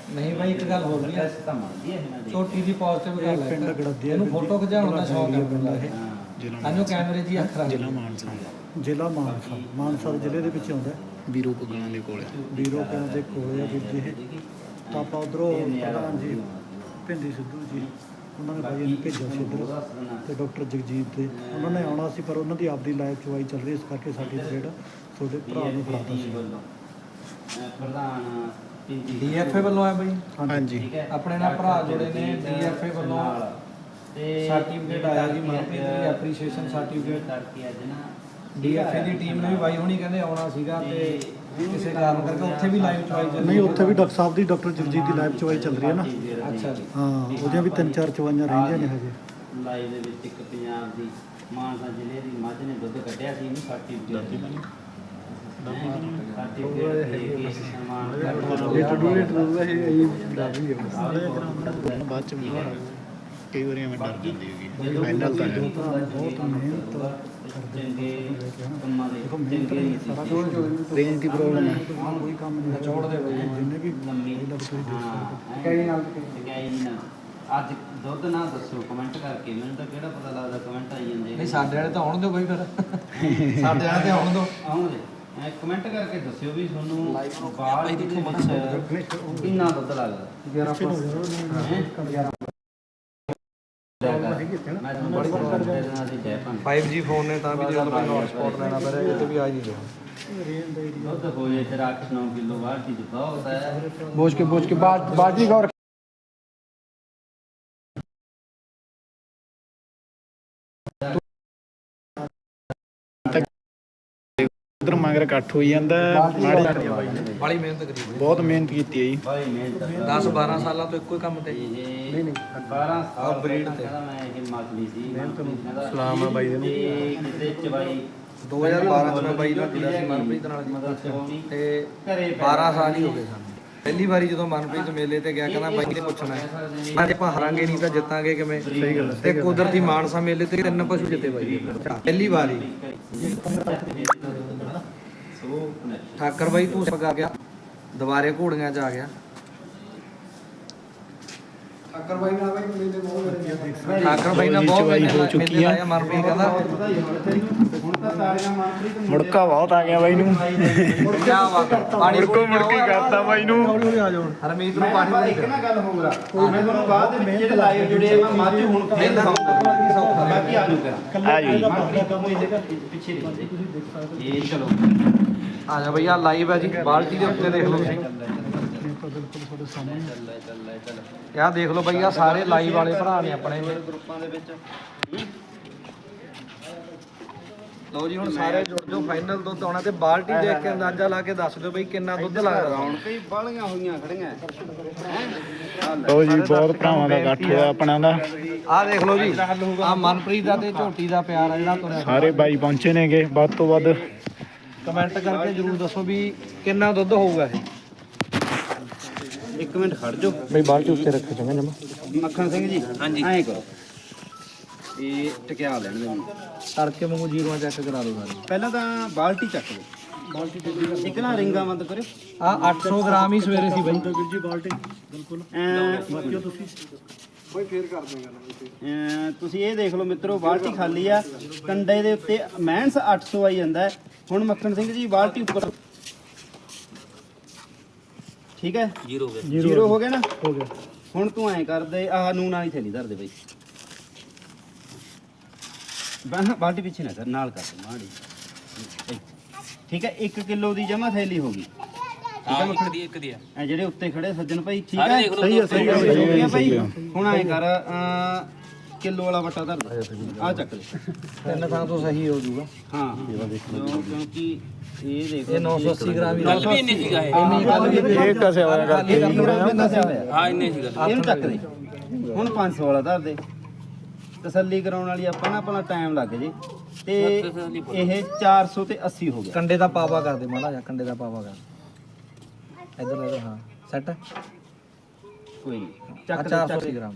ਨਹੀਂ ਬਾਈ ਇੱਕ ਗੱਲ ਹੋਰ ਵੀ ਆ। ਤਾਂ ਮੰਨਦੀ ਹੈ ਇਹਨਾਂ ਦੀ। ਛੋਟੀ ਦੀ ਪੋਜ਼ਿਟਿਵ ਇਹ ਗੱਲ ਪਿੰਡ ਹੈ ਹੈ ਇਹਨੂੰ ਫੋਟੋ ਖਿਚਾਉਣ ਦਾ ਸ਼ੌਕ ਹੈ ਬੰਦਾ ਇਹ। ਹਾਂ ਅਨੋ ਕੈਮਰੇ ਹੀ ਅੱਖ ਰੱਖ ਜ਼ਿਲ੍ਹਾ ਮਾਨਸਾ। ਜ਼ਿਲ੍ਹਾ ਮਾਨਸਾ। ਮਾਨਸਾ ਜ਼ਿਲ੍ਹੇ ਦੇ ਵਿੱਚ ਆਉਂਦਾ। ਹੈ। ਵੀਰੋ ਕੁਗਲਾਂ ਦੇ ਕੋਲ ਵੀਰੋ ਪਿੰਡ ਦੇ ਕੋਲੇ ਆ ਵੀਰ ਜੀ। ਇਹ ਤਾਂ ਆਪਾਂ ਉਧਰੋਂ ਪ੍ਰਧਾਨ ਜੀ ਭਿੰਦੀ ਸਿੱਧੂ ਜੀ ਉਹਨਾਂ ਨੇ ਬਾਈ ਨੂੰ ਭੇਜਿਆ ਸੀ ਇੱਧਰ ਤੇ ਡਾਕਟਰ ਜਗਜੀਤ ਦੇ। ਉਹਨਾਂ ਨੇ ਆਉਣਾ ਸੀ ਪਰ ਉਹਨਾਂ ਦੀ ਆਪਦੀ ਲਾਈਵ ਚਵਾਈ ਚੱਲ ਰਹੀ ਇਸ ਕਰਕੇ ਸਾਡੀ ਟ੍ਰੇਡ ਤੁਹਾਡੇ ਭਰਾ ਨੂੰ ਫੜਾਤਾ ਸੀ। ਅਹ ਪ੍ਰਧਾਨ ਡੀਐਫਏ ਵੱਲੋਂ ਆ ਬਾਈ? ਹਾਂਜੀ। ਠੀਕ ਹੈ। ਆਪਣੇ ਨਾਲ ਭਰਾ ਜੁੜੇ ਨੇ DFA ਵੱਲੋਂ। ਤੇ ਸਰਟੀਫਿਕੇਟ ਆਇਆ ਜੀ ਮਨਪ੍ਰੀਤ ਦੀ ਐਪਰੀਸ਼ੀਏਸ਼ਨ ਸਰਟੀਫਿਕੇਟ ਕਰਕੇ ਅੱਜ ਨਾ। ਡੀਐਫਏ ਦੀ ਟੀਮ ਨੇ ਵੀ ਬਾਈ ਹੁਣੀ ਕਹਿੰਦੇ ਆਉਣਾ ਸੀਗਾ ਤੇ ਕਿਸੇ ਕਾਰਨ ਕਰਕੇ ਉੱਥੇ ਵੀ ਲਾਈਵ ਚਵਾਈ ਚੱਲੀ ਨਹੀਂ ਉੱਥੇ ਵੀ ਡਾਕਟਰ ਸਾਹਿਬ ਦੀ ਡਾਕਟਰ ਜਗਜੀਤ ਦੀ ਲਾਈਵ ਚਵਾਈ ਚੱਲ ਰਹੀ ਹੈ ਨਾ। ਅੱਛਾ ਜੀ। ਹਾਂ ਉਹਦੀਆਂ ਵੀ ਤਿੰਨ ਚਾਰ ਚਵਾਈਆਂ ਰਹਿੰਦੀਆਂ ਨੇ ਹਜੇ। ਲਾਈਵ ਦੇ ਵਿੱਚ ਇੱਕ ਪੰਜਾਬ ਦੀ ਮਾਨਸਾ ਜ਼ਿਲ੍ਹੇ ਦੀ ਮੱਝ ਨੇ ਦੁੱਧ ਕੱਢਿਆ ਸੀ ਇਹਨੂੰ ਸਰਟੀਫਿਕੇਟ ਸਰਟੀਫਿਕੇਟ ਦੇ ਕੇ ਸਨਮਾਨ ਕਰਨਾ ਬਾਅਦ ਚ ਵੀ ਕਈ ਵਾਰੀ ਮੈਂ ਡਰ ਜਾਂਦੀ ਹੈਗੀ ਫਾਈਨਲ ਤਾਂ ਹੈ। ਬਹੁਤ ਮਿਹਨਤ ਚੰਗੇ ਕੰਮਾਂ ਦੇ ਦੇਖੋ ਮਿਹਨਤ ਚੰਗੇ ਨਹੀਂ ਸਾਰਾ ਕੁਝ ਰੇਂਜ ਦੀ ਪ੍ਰੋਬਲਮ ਹੈ ਹਾਂ ਕੋਈ ਕੰਮ ਨਹੀਂ ਨਿਚੋੜ ਦੇ ਬਾਈ। ਜਿੰਨੇ ਵੀ ਲੰਮੀ ਪਹਿਲਾਂ ਵੀ ਤੁਸੀਂ ਦੇਖ ਸਕਦੇ ਹਾਂ ਕਈ ਨਾਲ ਕਈ ਨਾ ਅੱਜ ਦੁੱਧ ਨਾ ਦੱਸੋ ਕਮੈਂਟ ਕਰਕੇ ਮੈਨੂੰ ਤਾਂ ਕਿਹੜਾ ਪਤਾ ਲੱਗਦਾ ਕਮੈਂਟ ਆਈ ਜਾਂਦੇ ਨਹੀਂ ਸਾਡੇ ਵਾਲੇ ਤਾਂ ਆਉਣ ਦਿਓ ਬਾਈ ਫਿਰ ਸਾਡੇ ਵਾਲੇ ਤੇ ਆਉਣ ਦਿਓ ਆਉਣਗੇ ਕਮੈਂਟ ਕਰਕੇ ਦੱਸਿਓ ਵੀ ਤੁਹਾਨੂੰ ਬਾਲ ਦੇ ਵਿੱਚ ਕਿੰਨਾ ਦੁੱਧ ਲੱਗਦਾ 11 ਹੈਂ? ਮੈਂ ਤੁਹਾਨੂੰ ਬੜੀ ਵਾਰ ਦੇ ਨਾਲ ਦੀ ਜੈ ਭਾਂ 5G ਫੋਨ ਨੇ ਤਾਂ ਵੀ ਜੇ ਬਾਈ ਹੌਟਸਪੌਟ ਲੈਣਾ ਪੈ ਰਿਹਾ ਕਿਤੇ ਵੀ ਆ ਹੀ ਨਹੀਂ ਰਿਹਾ ਦਾ ਦੁੱਧ ਹੋਏ ਤੇ 8-9 ਕਿਲੋ ਬਾਲਟੀ ਚ ਬਹੁਤ ਹੈ। ਬੋਝ ਕੇ ਬੋਝ ਕੇ ਬਾਜ ਬਾਜੀ ਗੌਰ ਉਧਰ ਮਗਰ ਇਕੱਠ ਹੋਈ ਜਾਂਦਾ ਮਾੜੀ ਬੜੀ ਮਿਹਨਤ ਕਰੀ ਬਹੁਤ ਮਿਹਨਤ ਕੀਤੀ ਹੈ ਜੀ। ਬਾਈ ਮਿਹਨਤ 10 12 ਸਾਲਾਂ ਤੋਂ ਇੱਕੋ ਹੀ ਕੰਮ ਤੇ। ਨਹੀਂ ਨਹੀਂ 12 ਸਾਲ ਪਹਿਲਾਂ ਤੇ। ਮੈਂ ਇਹ ਸੀ ਸਲਾਮ ਆ ਬਾਈ ਦੇ ਨੂੰ। ਤੇ ਕਿਸੇ ਚਵਾਈ 2012 ਚ ਮੈਂ ਬਾਈ ਨਾਲ ਜੁੜਿਆ ਸੀ ਮਨਪ੍ਰੀਤ ਨਾਲ ਤੇ ਘਰੇ 12 ਸਾਲ ਹੀ ਹੋ ਗਏ ਸਾਨੂੰ। ਪਹਿਲੀ ਵਾਰੀ ਜਦੋਂ ਮਨਪ੍ਰੀਤ ਮੇਲੇ ਤੇ ਗਿਆ ਕਹਿੰਦਾ ਬਾਈ ਨੇ ਪੁੱਛਣਾ ਹੈ। ਅੱਜ ਆਪਾਂ ਹਾਰਾਂਗੇ ਨਹੀਂ ਤਾਂ ਜਿੱਤਾਂਗੇ ਕਿਵੇਂ? ਸਹੀ ਗੱਲ ਤੇ ਕੁਦਰਤੀ ਮਾਨਸਾ ਮੇਲੇ ਤੇ ਤਿੰਨ ਪਸ਼ੂ ਜਿੱਤੇ ਬਾਈ ਪਹਿਲੀ ਵਾਰੀ। ਠਾਕਰ ਬਾਈ ਤੂੰ ਸਪਗਾ ਗਿਆ। ਦੁਬਾਰੇ ਘੋੜੀਆਂ ਚ ਆ ਗਿਆ। ਠਾਕਰ ਬਾਈ ਨਾਲ ਬਹੁਤ ਠਾਕਰ ਬਾਈ ਨਾਲ ਬਹੁਤ ਚਵਾਈ ਹੋ ਚੁੱਕੀ ਆ। ਮਰਮੀ ਕਹਿੰਦਾ। ਹੁਣ ਤਾਂ ਤਾੜੀਆਂ ਮਨਪ੍ਰੀਤ ਮੁੜਕਾ ਬਹੁਤ ਆ ਗਿਆ ਬਾਈ ਨੂੰ। ਹੈ। ਪਾਣੀ ਮੁੜਕੋ ਮੁੜਕੀ ਕਰਤਾ ਬਾਈ ਨੂੰ। ਹਰਮੀਤ ਨੂੰ ਪਾਣੀ ਆਪਾਂ ਇੱਕ ਨਾ ਗੱਲ ਹੋਰ ਆ। ਮੈਂ ਤੁਹਾਨੂੰ ਬਾਅਦ ਦੇ ਵਿੱਚ ਜਿਹੜੇ ਲਾਈਵ ਜੁੜੇ ਆ ਮੈਂ ਮਾਝੂ ਹੁਣ ਫੇਰ ਦਿਖਾਉਂਗਾ ਬਾਕੀ ਆ ਜੂਗਾ ਆ ਜੀ। ਪਿੱਛੇ ਨਹੀਂ। ਇਹ ਚਲੋ। ਆ ਜਾ ਬਈ ਆ ਲਾਈਵ ਹੈ ਜੀ। ਬਾਲਟੀ ਦੇ ਉੱਤੇ ਦੇਖ ਲਓ ਤੁਸੀਂ। ਬਿਲਕੁਲ ਤੁਹਾਡੇ ਸਾਹਮਣੇ। ਚੱਲ ਚੱਲ ਚੱਲ ਆਹ ਦੇਖ ਲਓ ਬਈ ਆ ਸਾਰੇ ਲਾਈਵ ਵਾਲੇ ਭਰਾ ਨੇ ਆਪਣੇ ਗਰੁੱਪਾਂ ਦੇ ਵਿੱਚ। ਲਓ ਜੀ ਹੁਣ ਸਾਰੇ ਜੁੜ ਜਾਓ ਫਾਈਨਲ ਦੁੱਧ ਆਉਣਾ ਤੇ ਬਾਲਟੀ ਦੇਖ ਕੇ ਅੰਦਾਜ਼ਾ ਲਾ ਕੇ ਦੱਸ ਦਿਓ ਬਈ ਕਿੰਨਾ ਦੁੱਧ ਲੱਗਦਾ। ਰੌਣਕਾਂ ਹੀ ਬਾਲੀਆਂ ਹੋਈਆਂ ਖੜੀਆਂ। ਲੋ ਜੀ ਬਹੁਤ ਭਰਾਵਾਂ ਦਾ ਇਕੱਠ ਹੋਇਆ ਆਪਣਾ ਦਾ। ਆਹ ਦੇਖ ਲਓ ਜੀ ਆ ਮਨਪ੍ਰੀਤ ਦਾ ਤੇ ਝੋਟੀ ਦਾ ਪਿਆਰ ਆ ਜਿਹੜਾ ਤੁਰਿਆ ਸਾਰੇ ਬਾਈ ਪਹੁੰਚੇ ਨੇਗੇ ਵੱਧ ਤੋਂ ਵੱਧ। ਕਮੈਂਟ ਕਰਕੇ ਜਰੂਰ ਦੱਸੋ ਵੀ ਕਿੰਨਾ ਦੁੱਧ ਹੋਊਗਾ ਇਹ। ਇੱਕ ਮਿੰਟ ਖੜ ਜਾਓ। ਬਈ ਬਾਲਟੀ ਉੱਤੇ ਰੱਖੋ ਚੰਗਾ ਜਮਾ। ਮੱਖਣ ਸਿੰਘ ਜੀ ਹਾਂਜੀ। ਐਂ ਕਰੋ। ਇਹ ਟਕਿਆ ਲੈਣ ਦੇ ਤੜਕੇ ਵਾਂਗੂ ਜੀਰੋਆਂ ਚੈੱਕ ਕਰਾ ਦਿਓ ਸਾਰੇ। ਪਹਿਲਾਂ ਤਾਂ ਬਾਲਟੀ ਚੱਕ ਲਓ। ਬਾਲਟੀ ਇੱਕ ਨਾ ਰਿੰਗਾ ਬੰਦ ਕਰਿਓ। ਆ 800 ਗ੍ਰਾਮ ਹੀ ਸਵੇਰੇ ਸੀ ਬਈ। ਵੀਰ ਜੀ ਬਾਲਟੀ। ਬਿਲਕੁਲ। ਐਂ ਬਾਕੀ ਤੁਸੀਂ। ਇਹ ਦੇਖ ਲਓ ਮਿੱਤਰੋ ਬਾਲਟੀ ਖਾਲੀ ਆ। ਕੰਡੇ ਦੇ ਉੱਤੇ ਮਹਿੰਸ 800 ਆਈ ਜਾਂਦਾ। ਹੁਣ ਮੱਖਣ ਸਿੰਘ ਜੀ ਬਾਲਟੀ ਉੱਪਰ ਠੀਕ ਹੈ? ਜ਼ੀਰੋ ਹੋ ਗਿਆ। ਜ਼ੀਰੋ ਹੋ ਗਿਆ ਨਾ? ਹੋ ਗਿਆ। ਹੁਣ ਤੂੰ ਐਂ ਕਰ ਦੇ ਆਹ ਨੂਨ ਵਾਲੀ ਥੈਲੀ ਧਰ ਦੇ ਬਈ। ਬਾਹ ਬਾਲਟੀ ਪਿੱਛੇ ਨਾ ਕਰ ਨਾਲ ਕਰ ਦੇ ਮਾੜੀ। ਠੀਕ ਹੈ 1 ਕਿਲੋ ਦੀ ਜਮਾ ਥੈਲੀ ਹੋ ਗਈ। ਹੈ ਮੱਖਣ ਦੀ ਇੱਕ ਦੀ ਆ। ਜਿਹੜੇ ਉੱਤੇ ਖੜੇ ਸੱਜਣ ਭਾਈ ਠੀਕ ਹੈ? ਸਹੀ ਹੈ ਸਹੀ ਹੈ ਭਾਈ। ਹੁਣ ਐਂ ਕਰ ਕਿਲੋ ਵਾਲਾ ਵਟਾ ਧਰ ਦੇ। ਆ ਚੱਕ ਲੈ। ਤਿੰਨ ਥਾਂ ਤੋਂ ਸਹੀ ਹੋ ਜਾਊਗਾ। ਹਾਂ ਕਿਉਂ- ਕਿਉਂਕਿ ਇਹ ਦੇਖ ਇਹ 980 ਗ੍ਰਾਮ ਹੀ ਕੱਲ ਵੀ ਇੰਨੇ ਸੀਗਾ ਇਹ। ਇੰਨੀ ਗੱਲ ਵੀ ਇਹ ਕਸੇ ਹੋਇਆ ਕਰਕੇ ਹਾਂ। ਇੰਨੇ ਸੀਗਾ। ਇਹਨੂੰ ਚੱਕ ਦੇ। ਹੁਣ 500 ਵਾਲਾ ਧਰ ਦੇ। ਤਸੱਲੀ ਕਰਾਉਣ ਵਾਲੀ ਆਪਾਂ ਨਾ ਆਪਣਾ ਟਾਈਮ ਲੱਗ ਜੇ। ਤੇ ਇਹ 400 ਤੇ 80 ਹੋ ਗਿਆ। ਕੰਡੇ ਦਾ ਪਾਵਾ ਕਰ ਦੇ ਮਾੜਾ ਜਿਹਾ ਕੰਡੇ ਦਾ ਪਾਵਾ ਕਰ। ਇਧਰ ਇਧਰ ਹਾਂ। ਸੈੱਟ? ਕੋਈ ਨਹੀਂ। ਚੱਕ ਦੇ, ਚੱਕ 480 ਦੇ। ਗ੍ਰਾਮ।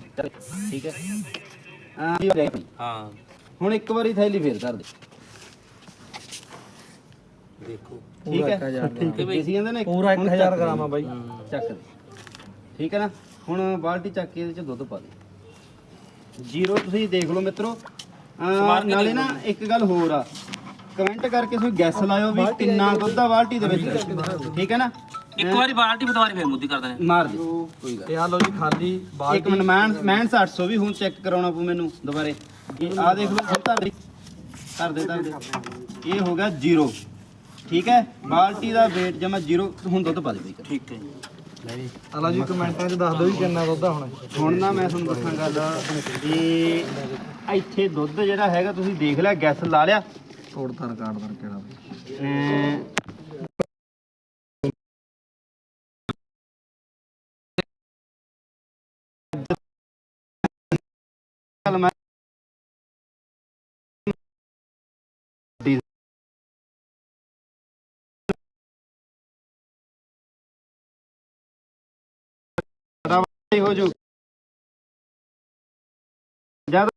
ਠੀਕ ਹੈ। ਹਾਂ। ਹੁਣ ਇੱਕ ਵਾਰੀ ਥੈਲੀ ਫੇਰ ਧਰ ਦੇ। ਦੇਖੋ। ਠੀਕ ਪੂਰਾ ਹੈ। 1000 ਗ੍ਰਾਮ। ਇਸੇ ਕਹਿੰਦੇ ਨੇ ਪੂਰਾ 1000 ਗ੍ਰਾਮ ਆ ਬਾਈ। ਚੱਕ ਦੇ ਠੀਕ ਹੈ ਨਾ? ਹੁਣ ਬਾਲਟੀ ਚੱਕ ਕੇ ਇਹਦੇ ਚ ਦੁੱਧ ਪਾ ਦੇ ਜ਼ੀਰੋ ਤੁਸੀਂ ਦੇਖ ਲਓ ਮਿੱਤਰੋ। ਅਹ ਨਾਲੇ ਨਾ ਇੱਕ ਗੱਲ ਹੋਰ ਆ। ਕਮੈਂਟ ਕਰਕੇ ਤੁਸੀਂ ਗੈਸ ਲਾਇਓ ਵੀ ਕਿੰਨਾ ਦੁੱਧ ਆ ਬਾਲਟੀ ਦੇ ਵਿੱਚ। ਠੀਕ ਹੈ। ਨਾ? ਇੱਕ ਵਾਰੀ ਬਾਲਟੀ ਬਦਵਾਰੀ ਫੇਰ ਮੁੱਦੀ ਕਰ ਦੇਣੇ। ਮਾਰ ਦੇ ਕੋਈ ਗੱਲ ਤੇ ਆ ਲਓ ਜੀ ਖਾਲੀ ਇੱਕ ਬਾਲਟੀ। ਮਿੰਟ ਮੈਂ ਮੈਂ 800 ਵੀ ਹੁਣ ਚੈੱਕ ਕਰਾਉਣਾ ਪਊ ਮੈਨੂੰ ਦੁਬਾਰੇ। ਇਹ ਆ ਦੇਖ ਲਓ ਧਰ ਦੇ ਧਰ ਦੇ ਧਰ ਦੇ। ਇਹ ਹੋ ਗਿਆ ਜ਼ੀਰੋ। ਠੀਕ ਹੈ? ਬਾਲਟੀ ਦਾ weight ਜਮਾ ਜ਼ੀਰੋ ਹੁਣ ਦੁੱਧ ਪਾ ਦੇ ਬਈ। ਠੀਕ ਹੈ ਜੀ। ਲਓ ਜੀ ਕਮੈਂਟਾਂ 'ਚ ਦੱਸ ਦਿਓ ਵੀ ਕਿੰਨਾ ਦੁੱਧ ਆ ਹੁਣ। ਹੁਣ ਨਾ ਮੈਂ ਤੁਹਾਨੂੰ ਦੱਸਾਂ ਗੱਲ ਵੀ ਇੱਥੇ ਦੁੱਧ ਜਿਹੜਾ ਹੈਗਾ ਤੁਸੀਂ ਦੇਖ ਲਿਆ ਗੈਸ ਲਾ ਲਿਆ। ਤੋੜਤਾ ਰਿਕਾਰਡ ਕਰ ਕਿਹੜਾ ਬਈ ਚੱਲ ਮੈਂ ਹੋ ਜੂ ਜਦ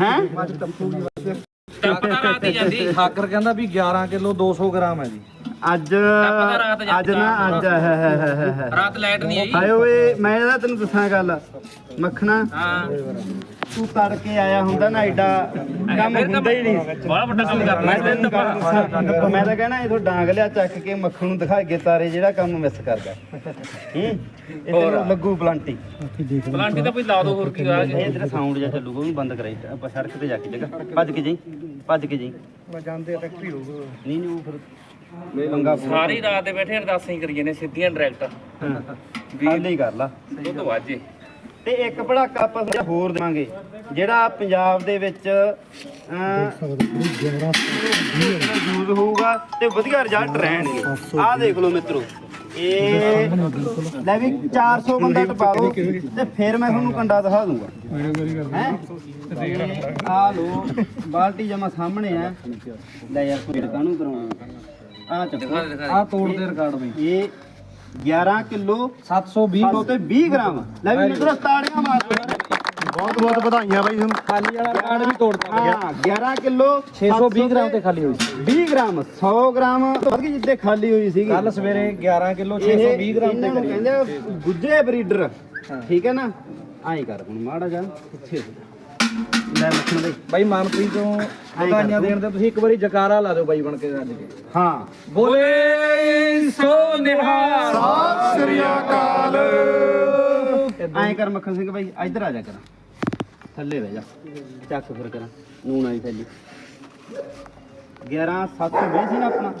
ਹੈਂ? ਹੀ ਜਾਂਦੀ। ਠਾਕਰ ਕਹਿੰਦਾ ਵੀ 11 ਕਿਲੋ 200 ਗ੍ਰਾਮ ਹੈ ਜੀ। ਅੱਜ ਰਾਤ ਅੱਜ ਨਾ ਅੱਜ ਹੈ ਹੈ ਹੈ ਹੈ ਹੈ ਰਾਤ ਲਾਈਟ ਨਹੀਂ ਆਈ ਹਾਏ ਓਏ ਮੈਂ ਇਹਦਾ ਤੈਨੂੰ ਦੱਸਾਂ ਗੱਲ। ਮੱਖਣਾ ਹਾਂ। ਤੂੰ ਤੜਕੇ ਆਇਆ ਹੁੰਦਾ ਨਾ ਐਡਾ ਕੰਮ ਹੁੰਦਾ ਹੀ ਨਹੀਂ। ਬੜਾ ਵੱਡਾ ਕੰਮ ਕਰਨਾ ਮੈਂ ਤੈਨੂੰ ਦੱਸਾਂ ਮੈਂ ਤਾਂ ਕਹਿਣਾ ਇਥੋਂ ਡਾਂਗ ਲਿਆ ਚੱਕ ਕੇ ਮੱਖਣ ਨੂੰ ਦਿਖਾ ਕੇ ਤਾਰੇ ਜਿਹੜਾ ਕੰਮ ਮਿਸ ਕਰਦਾ। ਹੂੰ? ਇਹ ਤੈਨੂੰ ਲੱਗੂ ਪਲਾਂਟੀ ਪਲਾਂਟੀ ਤਾਂ ਕੋਈ ਲਾ ਦੋ ਹੋਰ ਕੀ ਆ ਇਹ ਤੇਰਾ ਸਾਊਂਡ ਜਿਹਾ ਚੱਲੂਗਾ ਉਹਨੂੰ ਬੰਦ ਕਰਾਈ। ਆਪਾਂ ਸੜਕ ਤੇ ਜਾ ਕੇ ਜਗਾ। ਭੱਜ ਕੇ ਜਾਈ ਭੱਜ ਕੇ ਜਾਈ। ਮੈਂ ਜਾਂਦੇ ਆ ਫੈਕਟਰੀ ਹੋਊਗਾ। ਨਹੀਂ ਨਹੀਂ ਉਹ ਫਿਰ ਪੰਗਾ ਪਊ। ਸਾਰੀ ਰਾਤ ਦੇ ਬੈਠੇ ਅਰਦਾਸਾਂ ਹੀ ਕਰੀਏ ਨੇ ਸਿੱਧੀਆਂ ਡਾਇਰੈਕਟ ਹਾਂ। ਖਾਲੀ ਕਰ ਲਾ। ਦੁੱਧ ਵਾਜੇ ਤੇ ਇੱਕ ਭੜਾਕਾ ਆਪਾਂ ਤੁਹਾਨੂੰ ਹੋਰ ਦੇਵਾਂਗੇ ਜਿਹੜਾ ਪੰਜਾਬ ਦੇ ਵਿੱਚ ਯੂਜ਼ ਹੋਊਗਾ ਤੇ ਵਧੀਆ ਰਿਜ਼ਲਟ ਰਹਿਣਗੇ। ਆਹ ਦੇਖ ਲਓ ਮਿੱਤਰੋ। ਇਹ ਲੈ ਵੀ 400 ਬੰਦਾ ਟਪਾ ਲਓ ਤੇ ਫਿਰ ਮੈਂ ਤੁਹਾਨੂੰ ਕੰਡਾ ਦਿਖਾ ਦੂੰਗਾ। ਹੈ? ਆ ਲੋ। ਬਾਲਟੀ ਜਮਾ ਸਾਹਮਣੇ ਆ। ਲੈ ਯਾਰ ਕੋਈ ਕਾਹਨੂੰ ਕਰਾਉਣਾ? ਆ ਚੱਕੋ। ਆ ਤੋੜ ਦੇ ਰਿਕਾਰਡ ਬਈ। ਇਹ 11 ਕਿਲੋ 720 700 ਤੇ 20 ਗ੍ਰਾਮ। ਲੈ ਵੀ ਮਿੱਤਰੋ ਤਾੜੀਆਂ ਮਾਰ ਦਿਓ ਬਹੁਤ ਬਹੁਤ ਵਧਾਈਆਂ ਬਾਈ ਤੁਹਾਨੂੰ। ਖਾਲੀ ਵਾਲਾ ਰਿਕਾਰਡ ਵੀ ਤੋੜਤਾ ਹਾਂ 11 ਕਿਲੋ 620 ਗ੍ਰਾਮ ਤੇ ਖਾਲੀ ਹੋਈ ਸੀ। 20 ਗ੍ਰਾਮ 100 ਗ੍ਰਾਮ ਤੋਂ ਵੱਧ ਗਈ ਜਿੱਦੇ ਖਾਲੀ ਹੋਈ ਸੀਗੀ। ਕੱਲ ਸਵੇਰੇ 11 ਕਿਲੋ ਇਹ 620 ਗ੍ਰਾਮ ਤੇ ਇਹਨਾਂ ਨੂੰ ਕਰੀ। ਕਹਿੰਦੇ ਆ ਗੁੱਜੇ ਬਰੀਡਰ। ਠੀਕ ਹੈ ਨਾ? ਐਂ ਕਰ ਹੁਣ ਮਾੜਾ ਜਾ ਪਿੱਛੇ। ਹੋ ਜਾ। ਲੈ ਬਈ ਬਾਈ ਮਨਪ੍ਰੀਤ ਤੋਂ ਵਧਾਈਆਂ ਦੇਣ ਤੇ ਤੁਸੀਂ ਇੱਕ ਵਾਰੀ ਜਕਾਰਾ ਲਾ ਦਿਓ ਬਾਈ ਬਣ ਕੇ ਅੱਜ। ਹਾਂ। ਬੋਲੇ ਸੋ ਨਿਹਾਲ। ਐਂ ਕਰ ਮੱਖਣ ਸਿੰਘ ਬਾਈ ਇੱਧਰ ਆ ਜਾ ਕਰ। ਥੱਲੇ ਬਹਿ ਜਾ। ਚੱਕ ਫਿਰ ਕਰਾਂ। ਨੂਨ ਆਈ ਥੱਲੇ। 11720 ਸੀ ਨਾ ਆਪਣਾ?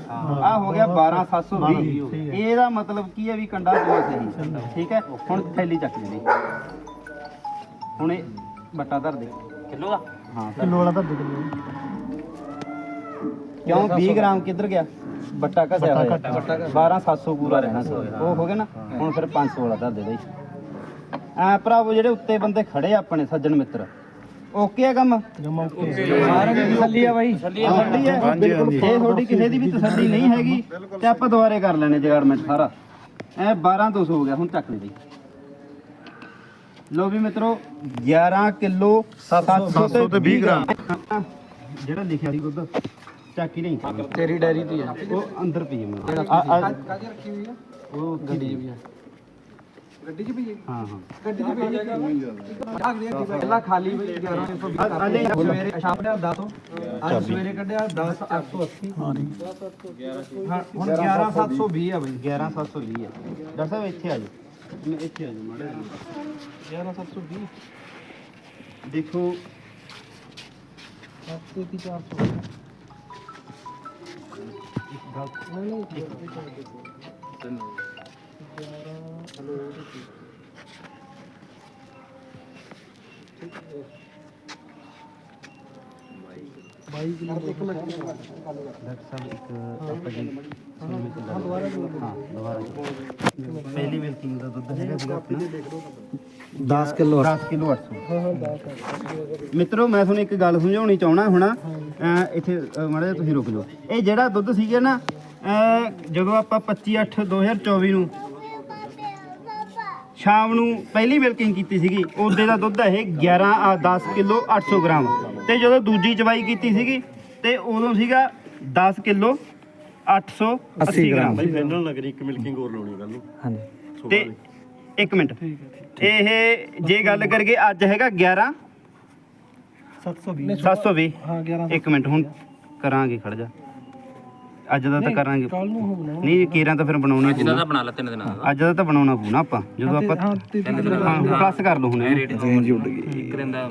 ਆ ਹੋ ਗਿਆ 12720 ਇਹਦਾ ਮਤਲਬ ਕੀ ਹੈ ਵੀ ਕੰਡਾ ਜਮਾ ਸਹੀ। ਠੀਕ ਹੈ? ਹੁਣ ਥੈਲੀ ਚੱਕ ਲਈ। ਹੁਣ ਇਹ ਬੱਟਾ ਧਰ ਦੇ। ਕਿਲੋ ਦਾ? ਹਾਂ। ਧਰ। ਕਿਲੋ ਵਾਲਾ ਤਾਂ ਦੁੱਧ ਲਿਓ ਕਿਉਂ? 20 ਗ੍ਰਾਮ ਕਿੱਧਰ ਗਿਆ? ਬੱਟਾ ਘਸਿਆ ਹੋਇਆ। 12700 ਪੂਰਾ ਰਹਿਣਾ ਸੀ। ਉਹ ਹੋ ਗਿਆ ਨਾ? ਹੁਣ ਫਿਰ 500 ਵਾਲਾ ਧਰ ਦੇ ਬਈ। ਐ ਭਰਾਵੋ ਜਿਹੜੇ ਉੱਤੇ ਬੰਦੇ ਖੜੇ ਆ ਆਪਣੇ ਸੱਜਣ ਮਿੱਤਰ ਓਕੇ ਆ ਕੰਮ? ਸਾਰਿਆਂ ਦੀ ਤਸੱਲੀ ਆ ਬਾਈ। ਤਸੱਲੀ ਹੈ ਬਿਲਕੁਲ ਜੇ ਤੁਹਾਡੀ ਕਿਸੇ ਦੀ ਵੀ ਤਸੱਲੀ ਨਹੀਂ ਹੈਗੀ। ਤੇ ਆਪਾਂ ਦੁਬਾਰੇ ਕਰ ਲੈਣੇ ਜਗਾੜਮੈਂਟ ਸਾਰਾ। ਐ 12 200 ਹੋ ਗਿਆ ਹੁਣ ਚੱਕ ਲਈ ਬਈ। ਲੋ ਵੀ ਮਿੱਤਰੋ 11 ਕਿਲੋ 700 ਤੇ 20 ਗ੍ਰਾਮ। ਜਿਹੜਾ ਲਿਖਿਆ ਸੀ ਦੁੱਧ ਚੱਕ ਨਹੀਂ। ਤੇਰੀ ਡੈਰੀ ਤੇ ਆ। ਉਹ ਅੰਦਰ ਪਈ ਹੈ ਆ ਆ। ਕਾਜ ਰੱਖੀ ਹੋਈ ਆ? ਉਹ ਗੱਡੀ ਵੀ ਆ। ਗੱਡੀ 'ਚ ਵੀ ਹਾਂ ਹਾਂ। ਗੱਡੀ 'ਚ ਵੀ ਪਹਿਲਾਂ ਖਾਲੀ ਬਈ। 1120 ਆ- ਆ ਲੈ। ਸਵੇਰੇ ਸ਼ਾਮ ਦਾ 10 ਅੱਜ ਸਵੇਰੇ ਕੱਢਿਆ 10 880 ਹਾਂ ਜੀ। ਹਾਂ, ਹੁਣ 11720 ਆ ਬਈ 11720 ਹੈ ਡਾਕਟਰ ਸਾਹਿਬ ਇੱਥੇ ਆ ਜਾਓ। ਮੈਂ ਇੱਥੇ ਆ ਜਾਓ ਮਾੜਾ ਜਿਹਾ। 11720 ਦੇਖੋ। 73400 ਡਾਕਟਰ ਸਾਹਿਬ ਇੱਕ ਆਪਾਂ ਜੀ ਹਾਂ ਦੁਬਾਰਾ ਹਾਂ ਦੁਬਾਰਾ ਪਹਿਲੀ ਮਿਲਕਿੰਗ ਦਾ ਦੁੱਧ ਹੈਗਾ ਸੀਗਾ ਆਪਣਾ? 10 ਕਿਲੋ 10 ਕਿਲੋ 800 ਮਿੱਤਰੋ ਮੈਂ ਤੁਹਾਨੂੰ ਇੱਕ ਗੱਲ ਸਮਝਾਉਣੀ ਚਾਹਣਾ ਹੁਣ। ਇੱਥੇ ਮਾੜਾ ਜਿਹਾ ਤੁਸੀਂ ਰੁਕ ਜਾਓ। ਇਹ ਜਿਹੜਾ ਦੁੱਧ ਸੀਗਾ ਨਾ ਜਦੋਂ ਆਪਾਂ 25 8 2024 ਨੂੰ ਸ਼ਾਮ ਨੂੰ ਪਹਿਲੀ ਮਿਲਕਿੰਗ ਕੀਤੀ ਸੀਗੀ ਉਹਦੇ ਦਾ ਦੁੱਧ ਇਹ 11 ਆ 10 ਕਿਲੋ 800 ਗ੍ਰਾਮ। ਤੇ ਜਦੋਂ ਦੂਜੀ ਚਵਾਈ ਕੀਤੀ ਸੀਗੀ ਤੇ ਉਦੋਂ ਸੀਗਾ 10 ਕਿਲੋ 880 ਗ੍ਰਾਮ। ਬਾਈ ਫਾਈਨਲ ਨਗਰੀ ਇੱਕ ਮਿਲਕਿੰਗ ਹੋਰ ਲਾਉਣੀ ਕੱਲ ਨੂੰ। ਹਾਂਜੀ। ਤੇ ਇੱਕ ਮਿੰਟ। ਇਹ ਜੇ ਗੱਲ ਕਰੀਏ ਅੱਜ ਹੈਗਾ 11 720 720 ਹਾਂ 11 ਇੱਕ ਮਿੰਟ ਹੁਣ ਕਰਾਂਗੇ ਖੜ ਜਾ। ਅੱਜ ਦਾ ਤਾਂ ਕਰਾਂਗੇ। ਨਹੀਂ ਕੀਰਾਂ ਤਾਂ ਫਿਰ ਬਣਾਉਣਾ ਜਿੰਨਾ ਪਊਣਾ ਦਾ ਬਣਾ ਲਾ ਤਿੰਨ ਦਿਨਾਂ ਦਾ। ਅੱਜ ਦਾ ਤਾਂ ਬਣਾਉਣਾ ਪਊਣਾ ਆਪਾਂ। ਜਦੋਂ ਆਪਾਂ ਹਾਂ ਤੇ ਹਾਂ ਪਲੱਸ ਕਰ ਲਓ ਹੁਣ ਇਹਨੂੰ। ਰੇਂਜ ਉੱਡ ਗਈ। ਇੱਕ ਦਿਨ ਦਾ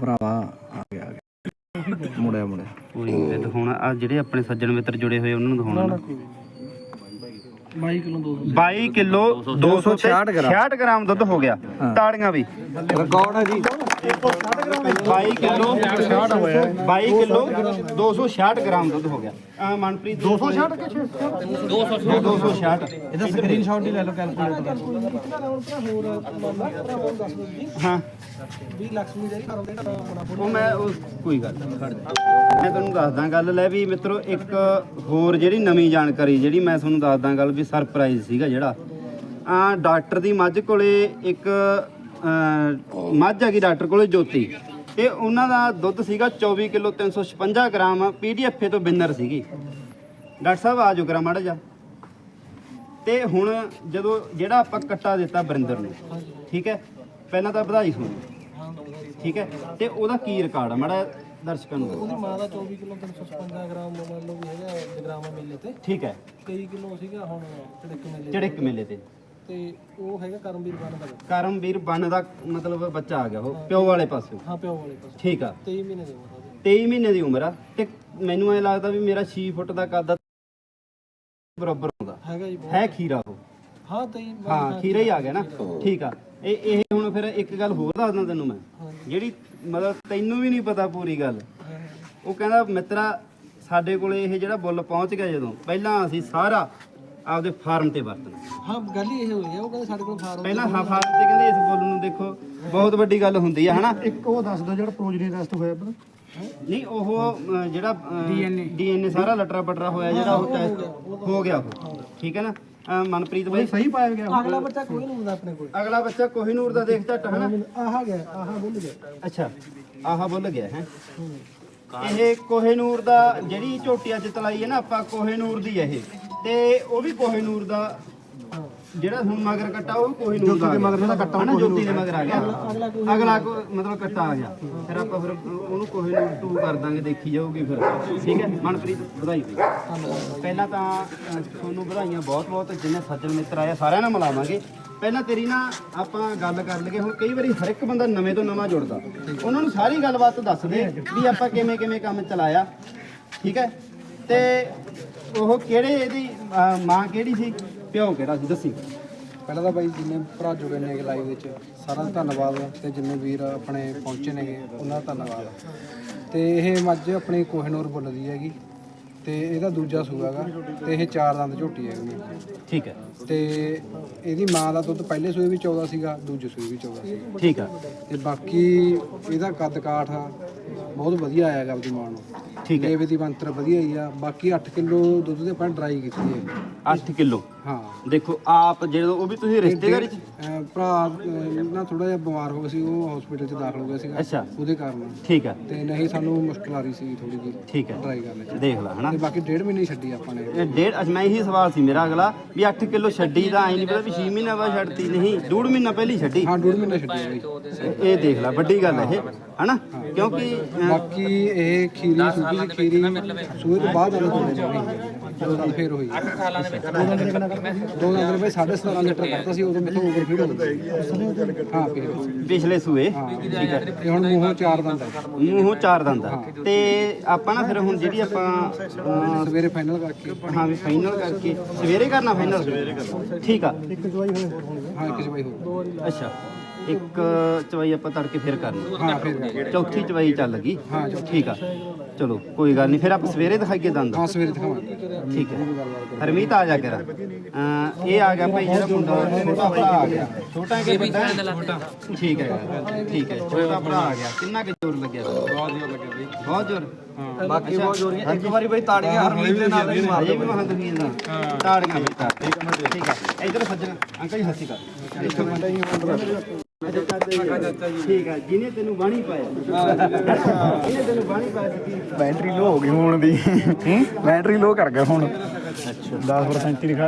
ਭਰਾਵਾ ਆ ਗਿਆ ਆ ਗਿਆ। ਮੁੜਿਆ ਮੁੜਿਆ। ਪੂਰੀ ਤੇ ਦਿਖਾਉਣਾ ਆ ਜਿਹੜੇ ਆਪਣੇ ਸੱਜਣ ਮਿੱਤਰ ਜੁੜੇ ਹੋਏ ਉਹਨਾਂ ਨੂੰ ਦਿਖਾਉਣਾ ਨਾ 22 ਕਿਲੋ 200 22 ਕਿਲੋ 266 ਗ੍ਰਾਮ। 66 ਗ੍ਰਾਮ ਦੁੱਧ ਹੋ ਗਿਆ। ਤਾੜੀਆਂ ਵੀ। ਰਿਕਾਰਡ ਹੈ ਜੀ। 22 ਕਿਲੋ 22 ਕਿਲੋ 266 ਗ੍ਰਾਮ ਦੁੱਧ ਹੋ ਗਿਆ। ਆ ਮਨਪ੍ਰੀਤ 266 ਕਿ 200 266 ਇਹਦਾ ਸਕਰੀਨਸ਼ਾਟ ਹੀ ਲੈ ਲਓ ਕੈਲਕੂਲੇਟਰ ਹਾਂ। 20 ਲੱਖ ਸਮੀ ਦੇ ਉਹ ਮੈਂ ਉਹ ਕੋਈ ਗੱਲ ਨਹੀਂ। ਮੈਂ ਤੁਹਾਨੂੰ ਦੱਸਦਾ ਗੱਲ ਲੈ ਵੀ ਮਿੱਤਰੋ ਇੱਕ ਹੋਰ ਜਿਹੜੀ ਨਵੀਂ ਜਾਣਕਾਰੀ ਜਿਹੜੀ ਮੈਂ ਤੁਹਾਨੂੰ ਦੱਸਦਾ ਗੱਲ ਵੀ ਸਰਪ੍ਰਾਈਜ਼ ਸੀਗਾ ਜਿਹੜਾ। ਆ ਡਾਕਟਰ ਦੀ ਮੱਝ ਕੋਲੇ ਇੱਕ ਮੱਝ ਹੈਗੀ ਡਾਕਟਰ ਕੋਲੇ ਜੋਤੀ। ਤੇ ਉਹਨਾਂ ਦਾ ਦੁੱਧ ਸੀਗਾ 24 ਕਿਲੋ 356 ਗ੍ਰਾਮ ਪੀਡੀਐਫ ਤੋਂ ਬਿਨਰ ਸੀਗੀ। ਡਾਕਟਰ ਸਾਹਿਬ ਆ ਜਾਓ ਕਰਾ ਮਾੜਾ ਜਾ ਤੇ ਹੁਣ ਜਦੋਂ ਜਿਹੜਾ ਆਪਾਂ ਕੱਟਾ ਦਿੱਤਾ ਬਰਿੰਦਰ ਨੂੰ ਠੀਕ ਹੈ? ਪਹਿਲਾਂ ਤਾਂ ਵਧਾਈ ਸੁਣੋ। ਠੀਕ ਹੈ? ਤੇ ਉਹਦਾ ਕੀ ਰਿਕਾਰਡ ਆ? ਮਾੜਾ ਦਰਸ਼ਕਾਂ ਨੂੰ ਦੱਸੋ। ਮਾਂ ਦਾ 24 ਕਿਲੋ 355 ਗ੍ਰਾਮ ਮੰਨ ਲਓ ਵੀ ਹੈਗਾ ਜਗਰਾਮਾ ਮੇਲੇ ਤੇ। ਠੀਕ ਹੈ। 23 ਕਿਲੋ ਸੀਗਾ ਹੁਣ ਚੜਕ ਮੇਲੇ ਚੜਿਕ ਮੇਲੇ ਤੇ। ਤੇ ਉਹ ਹੈਗਾ ਕਰਮਵੀਰ ਬਨ ਦਾ ਕਰਮਵੀਰ ਬਨ ਦਾ ਮਤਲਬ ਬੱਚਾ ਆ ਗਿਆ ਉਹ ਪਿਓ ਵਾਲੇ ਪਾਸੇ। ਹਾਂ ਪਿਓ ਵਾਲੇ ਪਾਸੇ। ਠੀਕ ਆ। 23 ਮਹੀਨੇ ਦੇ ਉਮਰ ਦਾ 23 ਮਹੀਨੇ ਦੀ ਉਮਰ ਆ ਤੇ ਮੈਨੂੰ ਐ ਲੱਗਦਾ ਵੀ ਮੇਰਾ 6 ਫੁੱਟ ਦਾ ਕੱਦ ਆ, ਬਰਾਬਰ ਹੁੰਦਾ। ਹੈਗਾ ਜੀ ਬਹੁਤ। ਹੈ ਖੀਰਾ ਉਹ। ਹਾਂ 23 ਹਾਂ ਖੀਰਾ ਹੀ ਆ ਗਿਆ ਨਾ। ਠੀਕ ਆ। ਇਹ ਇਹ ਹੁਣ ਫਿਰ ਇੱਕ ਗੱਲ ਹੋਰ ਦੱਸਦਾ ਤੈਨੂੰ ਮੈਂ। ਜਿਹੜੀ ਮਤਲਬ ਤੈਨੂੰ ਵੀ ਨਹੀਂ ਪਤਾ ਪੂਰੀ ਗੱਲ। ਉਹ ਕਹਿੰਦਾ ਮਿੱਤਰਾ ਸਾਡੇ ਕੋਲੇ ਇਹ ਜਿਹੜਾ ਬੁੱਲ ਪਹੁੰਚ ਗਿਆ ਜਦੋਂ ਪਹਿਲਾਂ ਅਸੀਂ ਸਾਰਾ ਆਪਦੇ ਫਾਰਮ ਤੇ ਵਰਤਣਾ। ਹਾਂ ਗੱਲ ਹੀ ਇਹ ਹੋਈ ਹੈ ਉਹ ਕਹਿੰਦੇ ਸਾਡੇ ਕੋਲ ਫਾਰਮ ਪਹਿਲਾਂ ਹਾਂ ਫਾਰਮ ਤੇ ਕਹਿੰਦੇ ਇਸ ਬੁੱਲ ਨੂੰ ਦੇਖੋ ਬਹੁਤ ਵੱਡੀ ਗੱਲ ਹੁੰਦੀ ਆ ਹਨਾ? ਇੱਕ ਉਹ ਦੱਸ ਦਿਓ ਜਿਹੜਾ ਪ੍ਰੋਜਨੀ ਟੈਸਟ ਹੋਇਆ ਆਪਣਾ। ਨਹੀਂ ਉਹ ਜਿਹੜਾ ਡੀਐਨਏ। ਡੀਐਨਏ ਸਾਰਾ ਲਟਰਾ ਪਟਰਾ ਹੋਇਆ ਜਿਹੜਾ ਉਹ ਟੈਸਟ ਹੋ ਗਿਆ। ਉਹ। ਠੀਕ ਹੈ ਨਾ? ਮਨਪ੍ਰੀਤ ਬਾਈ। ਸਹੀ ਪਾਇਆ ਗਿਆ। ਅਗਲਾ ਬੱਚਾ ਕੋਈ ਨਹੀਂ ਹੁੰਦਾ ਆਪਣੇ ਕੋਲ। ਅਗਲਾ ਬੱਚਾ ਕੋਹੀਨੂਰ ਦਾ ਦੇਖ ਝੱਟ ਹਨਾ? ਆਹ ਗਿਆ ਆਹ ਬੁੱਲ ਗਿਆ। ਅੱਛਾ ਆਹ ਬੁੱਲ ਗਿਆ ਹੈ? ਇਹ ਕੋਹੇਨੂਰ ਦਾ ਜਿਹੜੀ ਝੋਟੀ ਅੱਜ ਤਲਾਈ ਹੈ ਨਾ ਆਪਾਂ ਕੋਹੇਨੂਰ ਦੀ ਹੈ ਇਹ। ਤੇ ਉਹ ਵੀ ਕੋਹੇਨੂਰ ਦਾ ਜਿਹੜਾ ਹੁਣ ਮਗਰ ਕੱਟਾ ਉਹ ਕੋਹੇਨੂਰ ਦਾ ਮਗਰ ਦਾ ਕੱਟਾ ਨਾ ਜੋਤੀ ਦੇ ਮਗਰ ਆ ਗਿਆ। ਅਗਲਾ ਕੋ- ਮਤਲਬ ਕੱਟਾ ਆ ਗਿਆ। ਫਿਰ ਆਪਾਂ ਫਿਰ ਉਹਨੂੰ ਕੋਹੇਨੂਰ 2 ਕਰ ਦਾਂਗੇ ਦੇਖੀ ਜਾਊਗੀ ਫਿਰ। ਠੀਕ ਹੈ? ਮਨਪ੍ਰੀਤ ਵਧਾਈ ਬਈ। ਪਹਿਲਾਂ ਤਾਂ ਅਹ, ਤੁਹਾਨੂੰ ਵਧਾਈਆਂ ਬਹੁਤ ਬਹੁਤ ਜਿੰਨੇ ਸੱਜਣ ਮਿੱਤਰ ਆਏ ਆ, ਸਾਰਿਆਂ ਨਾਲ ਮਿਲਾਵਾਂਗੇ। ਪਹਿਲਾਂ ਤੇਰੀ ਨਾ ਆਪਾਂ ਗੱਲ ਕਰ ਲਈਏ ਹੁਣ ਕਈ ਵਾਰੀ ਹਰ ਇੱਕ ਬੰਦਾ ਨਵੇਂ ਤੋਂ ਨਵਾਂ ਜੁੜਦਾ। ਉਹਨਾਂ ਨੂੰ ਸਾਰੀ ਗੱਲਬਾਤ ਦੱਸ ਦੇ ਵੀ ਆਪਾਂ ਕਿਵੇਂ ਕਿਵੇਂ ਕੰਮ ਚਲਾਇਆ। ਠੀਕ ਹੈ? ਤੇ ਉਹ ਕਿਹੜੇ ਇਹਦੀ ਅਹ, ਮਾਂ ਕਿਹੜੀ ਸੀ? ਪਿਓ ਕਿਹੜਾ ਸੀ? ਦੱਸੀ। ਪਹਿਲਾਂ ਤਾਂ ਬਾਈ ਜਿੰਨੇ ਭਰਾ ਜੁੜੇ ਨੇਗੇ ਲਾਈਵ ਵਿੱਚ ਸਾਰਿਆਂ ਦਾ ਧੰਨਵਾਦ ਤੇ ਜਿੰਨੇ ਵੀਰ ਆਪਣੇ ਪਹੁੰਚੇ ਨੇਗੇ ਉਹਨਾਂ ਦਾ ਧੰਨਵਾਦ ਤੇ ਇਹ ਮੱਝ ਆਪਣੀ ਕੋਹਨੂਰ ਬੁੱਲਦੀ ਹੈਗੀ ਤੇ ਇਹਦਾ ਦੂਜਾ ਸੂਆ ਹੈਗਾ ਤੇ ਇਹ ਚਾਰ ਦੰਦ ਝੋਟੀ ਹੈਗੀ। ਠੀਕ ਹੈ। ਤੇ ਇਹਦੀ ਮਾਂ ਦਾ ਦੁੱਧ ਪਹਿਲੇ ਸੂਏ ਵੀ 14 ਸੀਗਾ ਦੂਜੇ ਸੂਏ ਵੀ 14 ਸੀਗਾ। ਠੀਕ ਹੈ ਤੇ ਬਾਕੀ ਇਹਦਾ ਕੱਦ ਕਾਠ ਬਹੁਤ ਵਧੀਆ ਆਇਆ ਹੈਗਾ ਆਪਦੀ ਮਾਂ ਨੂੰ। ਠੀਕ ਹੈ। ਲੇਵੇ ਦੀ ਬੰਤਰ ਵਧੀਆ ਹੀ ਆ। ਬਾਕੀ 8 ਕਿਲੋ ਦੁੱਧ ਦੇ ਆਪਾਂ ਡਰਾਈ ਕੀਤੀ ਹੈ। 8 ਕਿਲੋ? ਹਾਂ। ਦੇਖੋ ਆਪ ਜਦੋਂ ਉਹ ਵੀ ਤੁਸੀਂ ਰਿਸ਼ਤੇਦਾਰੀ ਚ ਅਹ ਭਰਾ ਅਹ ਨਾ ਥੋੜਾ ਜਿਹਾ ਬਿਮਾਰ ਹੋ ਗਿਆ ਸੀ ਉਹ ਹਸਪੀਟਲ 'ਚ ਦਾਖਲ ਹੋ ਗਿਆ ਸੀਗਾ। ਅੱਛਾ। ਉਹਦੇ ਕਾਰਨ। ਠੀਕ ਹੈ ਤੇ ਨਹੀਂ ਸਾਨੂੰ ਮੁਸ਼ਕਲ ਆ ਰਹੀ ਸੀ ਥੋੜੀ ਜਿਹੀ ਠੀਕ ਹੈ ਟਰਾਈ ਕਰਨ। 'ਚ ਦੇਖ ਲੈ ਹਨਾ। ਤੇ ਬਾਕੀ ਡੇਢ ਮਹੀਨੇ ਛੱਡੀ ਆਪਾਂ ਨੇ। ਇਹ ਡੇਢ ਅੱਜ ਮੈਂ ਇਹੀ ਸਵਾਲ ਸੀ ਮੇਰਾ ਅਗਲਾ ਵੀ 8 ਕਿਲੋ ਛੱਡੀ ਤਾਂ ਐ ਨਹੀਂ ਪਤਾ ਵੀ 6 ਮਹੀਨਾ ਬਾਅਦ ਛੱਡਤੀ ਨਹੀਂ ਡੂਢ ਮਹੀਨਾ ਪਹਿਲੀ ਛੱਡੀ। ਹਾਂ ਡੇਢ ਮਹੀਨਾ ਛੱਡੀ ਹੈ ਇਹ ਦੇਖ ਲੈ ਵੱਡੀ ਗੱਲ ਹੈ ਇਹ ਹਨਾ? ਕਿਉਂਕਿ ਅਹ, ਬਾਕੀ ਇਹ ਖੀਰੀ ਸੂਜੀ ਦੀ ਖੀਰੀ ਸੂਏ ਤੋਂ ਬਾਅਦ ਜਾਣੀ ਜਦੋਂ ਨਾਲ ਫੇਰ ਹੋਈ ਦੋ ਨੰਬਰ ਬਈ 17.5 ਲੀਟਰ ਕਰਤਾ ਸੀ ਉਦੋਂ ਮੇਥੋਂ ਓਵਰਫੀਡ ਹੋ ਗਈ ਹਾਂ ਫੇਰ ਪਿਛਲੇ ਸੂਏ। ਠੀਕ ਹੈ। ਹੁਣ ਮੂੰਹੋਂ ਚਾਰ ਦੰਦ ਹੈ ਮੂੰਹੋਂ ਚਾਰ ਦੰਦ। ਤੇ ਆਪਾਂ ਨਾ ਫਿਰ ਹੁਣ ਜਿਹੜੀ ਆਪਾਂ ਸਵੇਰੇ ਫਾਈਨਲ ਕਰਕੇ। ਹਾਂ ਵੀ ਫਾਈਨਲ ਕਰਕੇ। ਸਵੇਰੇ ਕਰਨਾ ਫਾਈਨਲ ਸਵੇਰੇ ਕਰਨਾ। ਠੀਕ ਆ। ਹਾਂ ਕਿਸੇ ਬਾਈ ਹੋਰ। ਅੱਛਾ। ਇੱਕ ਚਵਾਈ ਆਪਾਂ ਤੜਕੇ ਫਿਰ ਕਰਨੀ। ਹਾਂ ਫੇਰ। ਚੌਥੀ ਚਵਾਈ ਚੱਲ ਗਈ। ਠੀਕ ਆ। ਚਲੋ ਕੋਈ ਗੱਲ ਨਹੀਂ ਫਿਰ ਆਪਾਂ ਸਵੇਰੇ ਦਿਖਾਈਏ ਦੰਦ। ਹਾਂ ਸਵੇਰੇ ਦਿਖਾਵਾਂਗੇ। ਠੀਕ ਹੈ। ਹਰਮੀਤ ਆ ਜਾ ਕਰ। ਇਹ ਆ ਗਿਆ ਭਾਈ ਜਿਹੜਾ ਮੁੰਡਾ ਛੋਟਾ ਭਰਾ ਆ ਗਿਆ। ਛੋਟਾ ਕਿ ਵੱਡਾ ਹੈ? ਛੋਟਾ ਠੀਕ ਹੈ ਠੀਕ ਹੈ। ਛੋਟਾ ਭਰਾ ਆ ਗਿਆ। ਕਿੰਨਾ ਕੁ ਜ਼ੋਰ ਲੱਗਿਆ? ਬਹੁਤ ਜ਼ੋਰ ਲੱਗਿਆ ਬਈ। ਬਹੁਤ ਜ਼ੋਰ? ਬਾਕੀ ਬਹੁਤ ਜ਼ੋਰ ਇੱਕ ਵਾਰੀ ਬਈ ਤਾੜੀਆਂ ਹਰਮੀਤ ਦੇ ਨਾਲ ਹੀ ਮਾਰ ਦੇ ਵੀ ਮਹੰਤ ਵੀਰ ਦਾ ਤਾੜੀਆਂ। ਬਈ ਤਾੜ ਠੀਕ ਹੈ ਠੀਕ ਹੈ ਇਧਰ ਸੱਜਣ। ਅੰਕਲ ਜੀ ਹੱਸੀ ਕਰ ਇੱਥੋਂ ਮੁੰਡਾ ਹੀ ਠੀਕ ਹੈ ਜਿਹਨੇ ਤੈਨੂੰ ਬਾਣੀ ਪਾਇਆ। ਜਿਹਨੇ ਤੈਨੂੰ ਬਾਣੀ ਪਾਇਆ ਸੀ ਬੈਟਰੀ ਲੋ ਹੋ ਗਈ ਹੁਣ ਦੀ। ਬੈਟਰੀ ਲੋ ਕਰ ਗਿਆ ਹੁਣ। 10% ਹੀ ਦਿਖਾ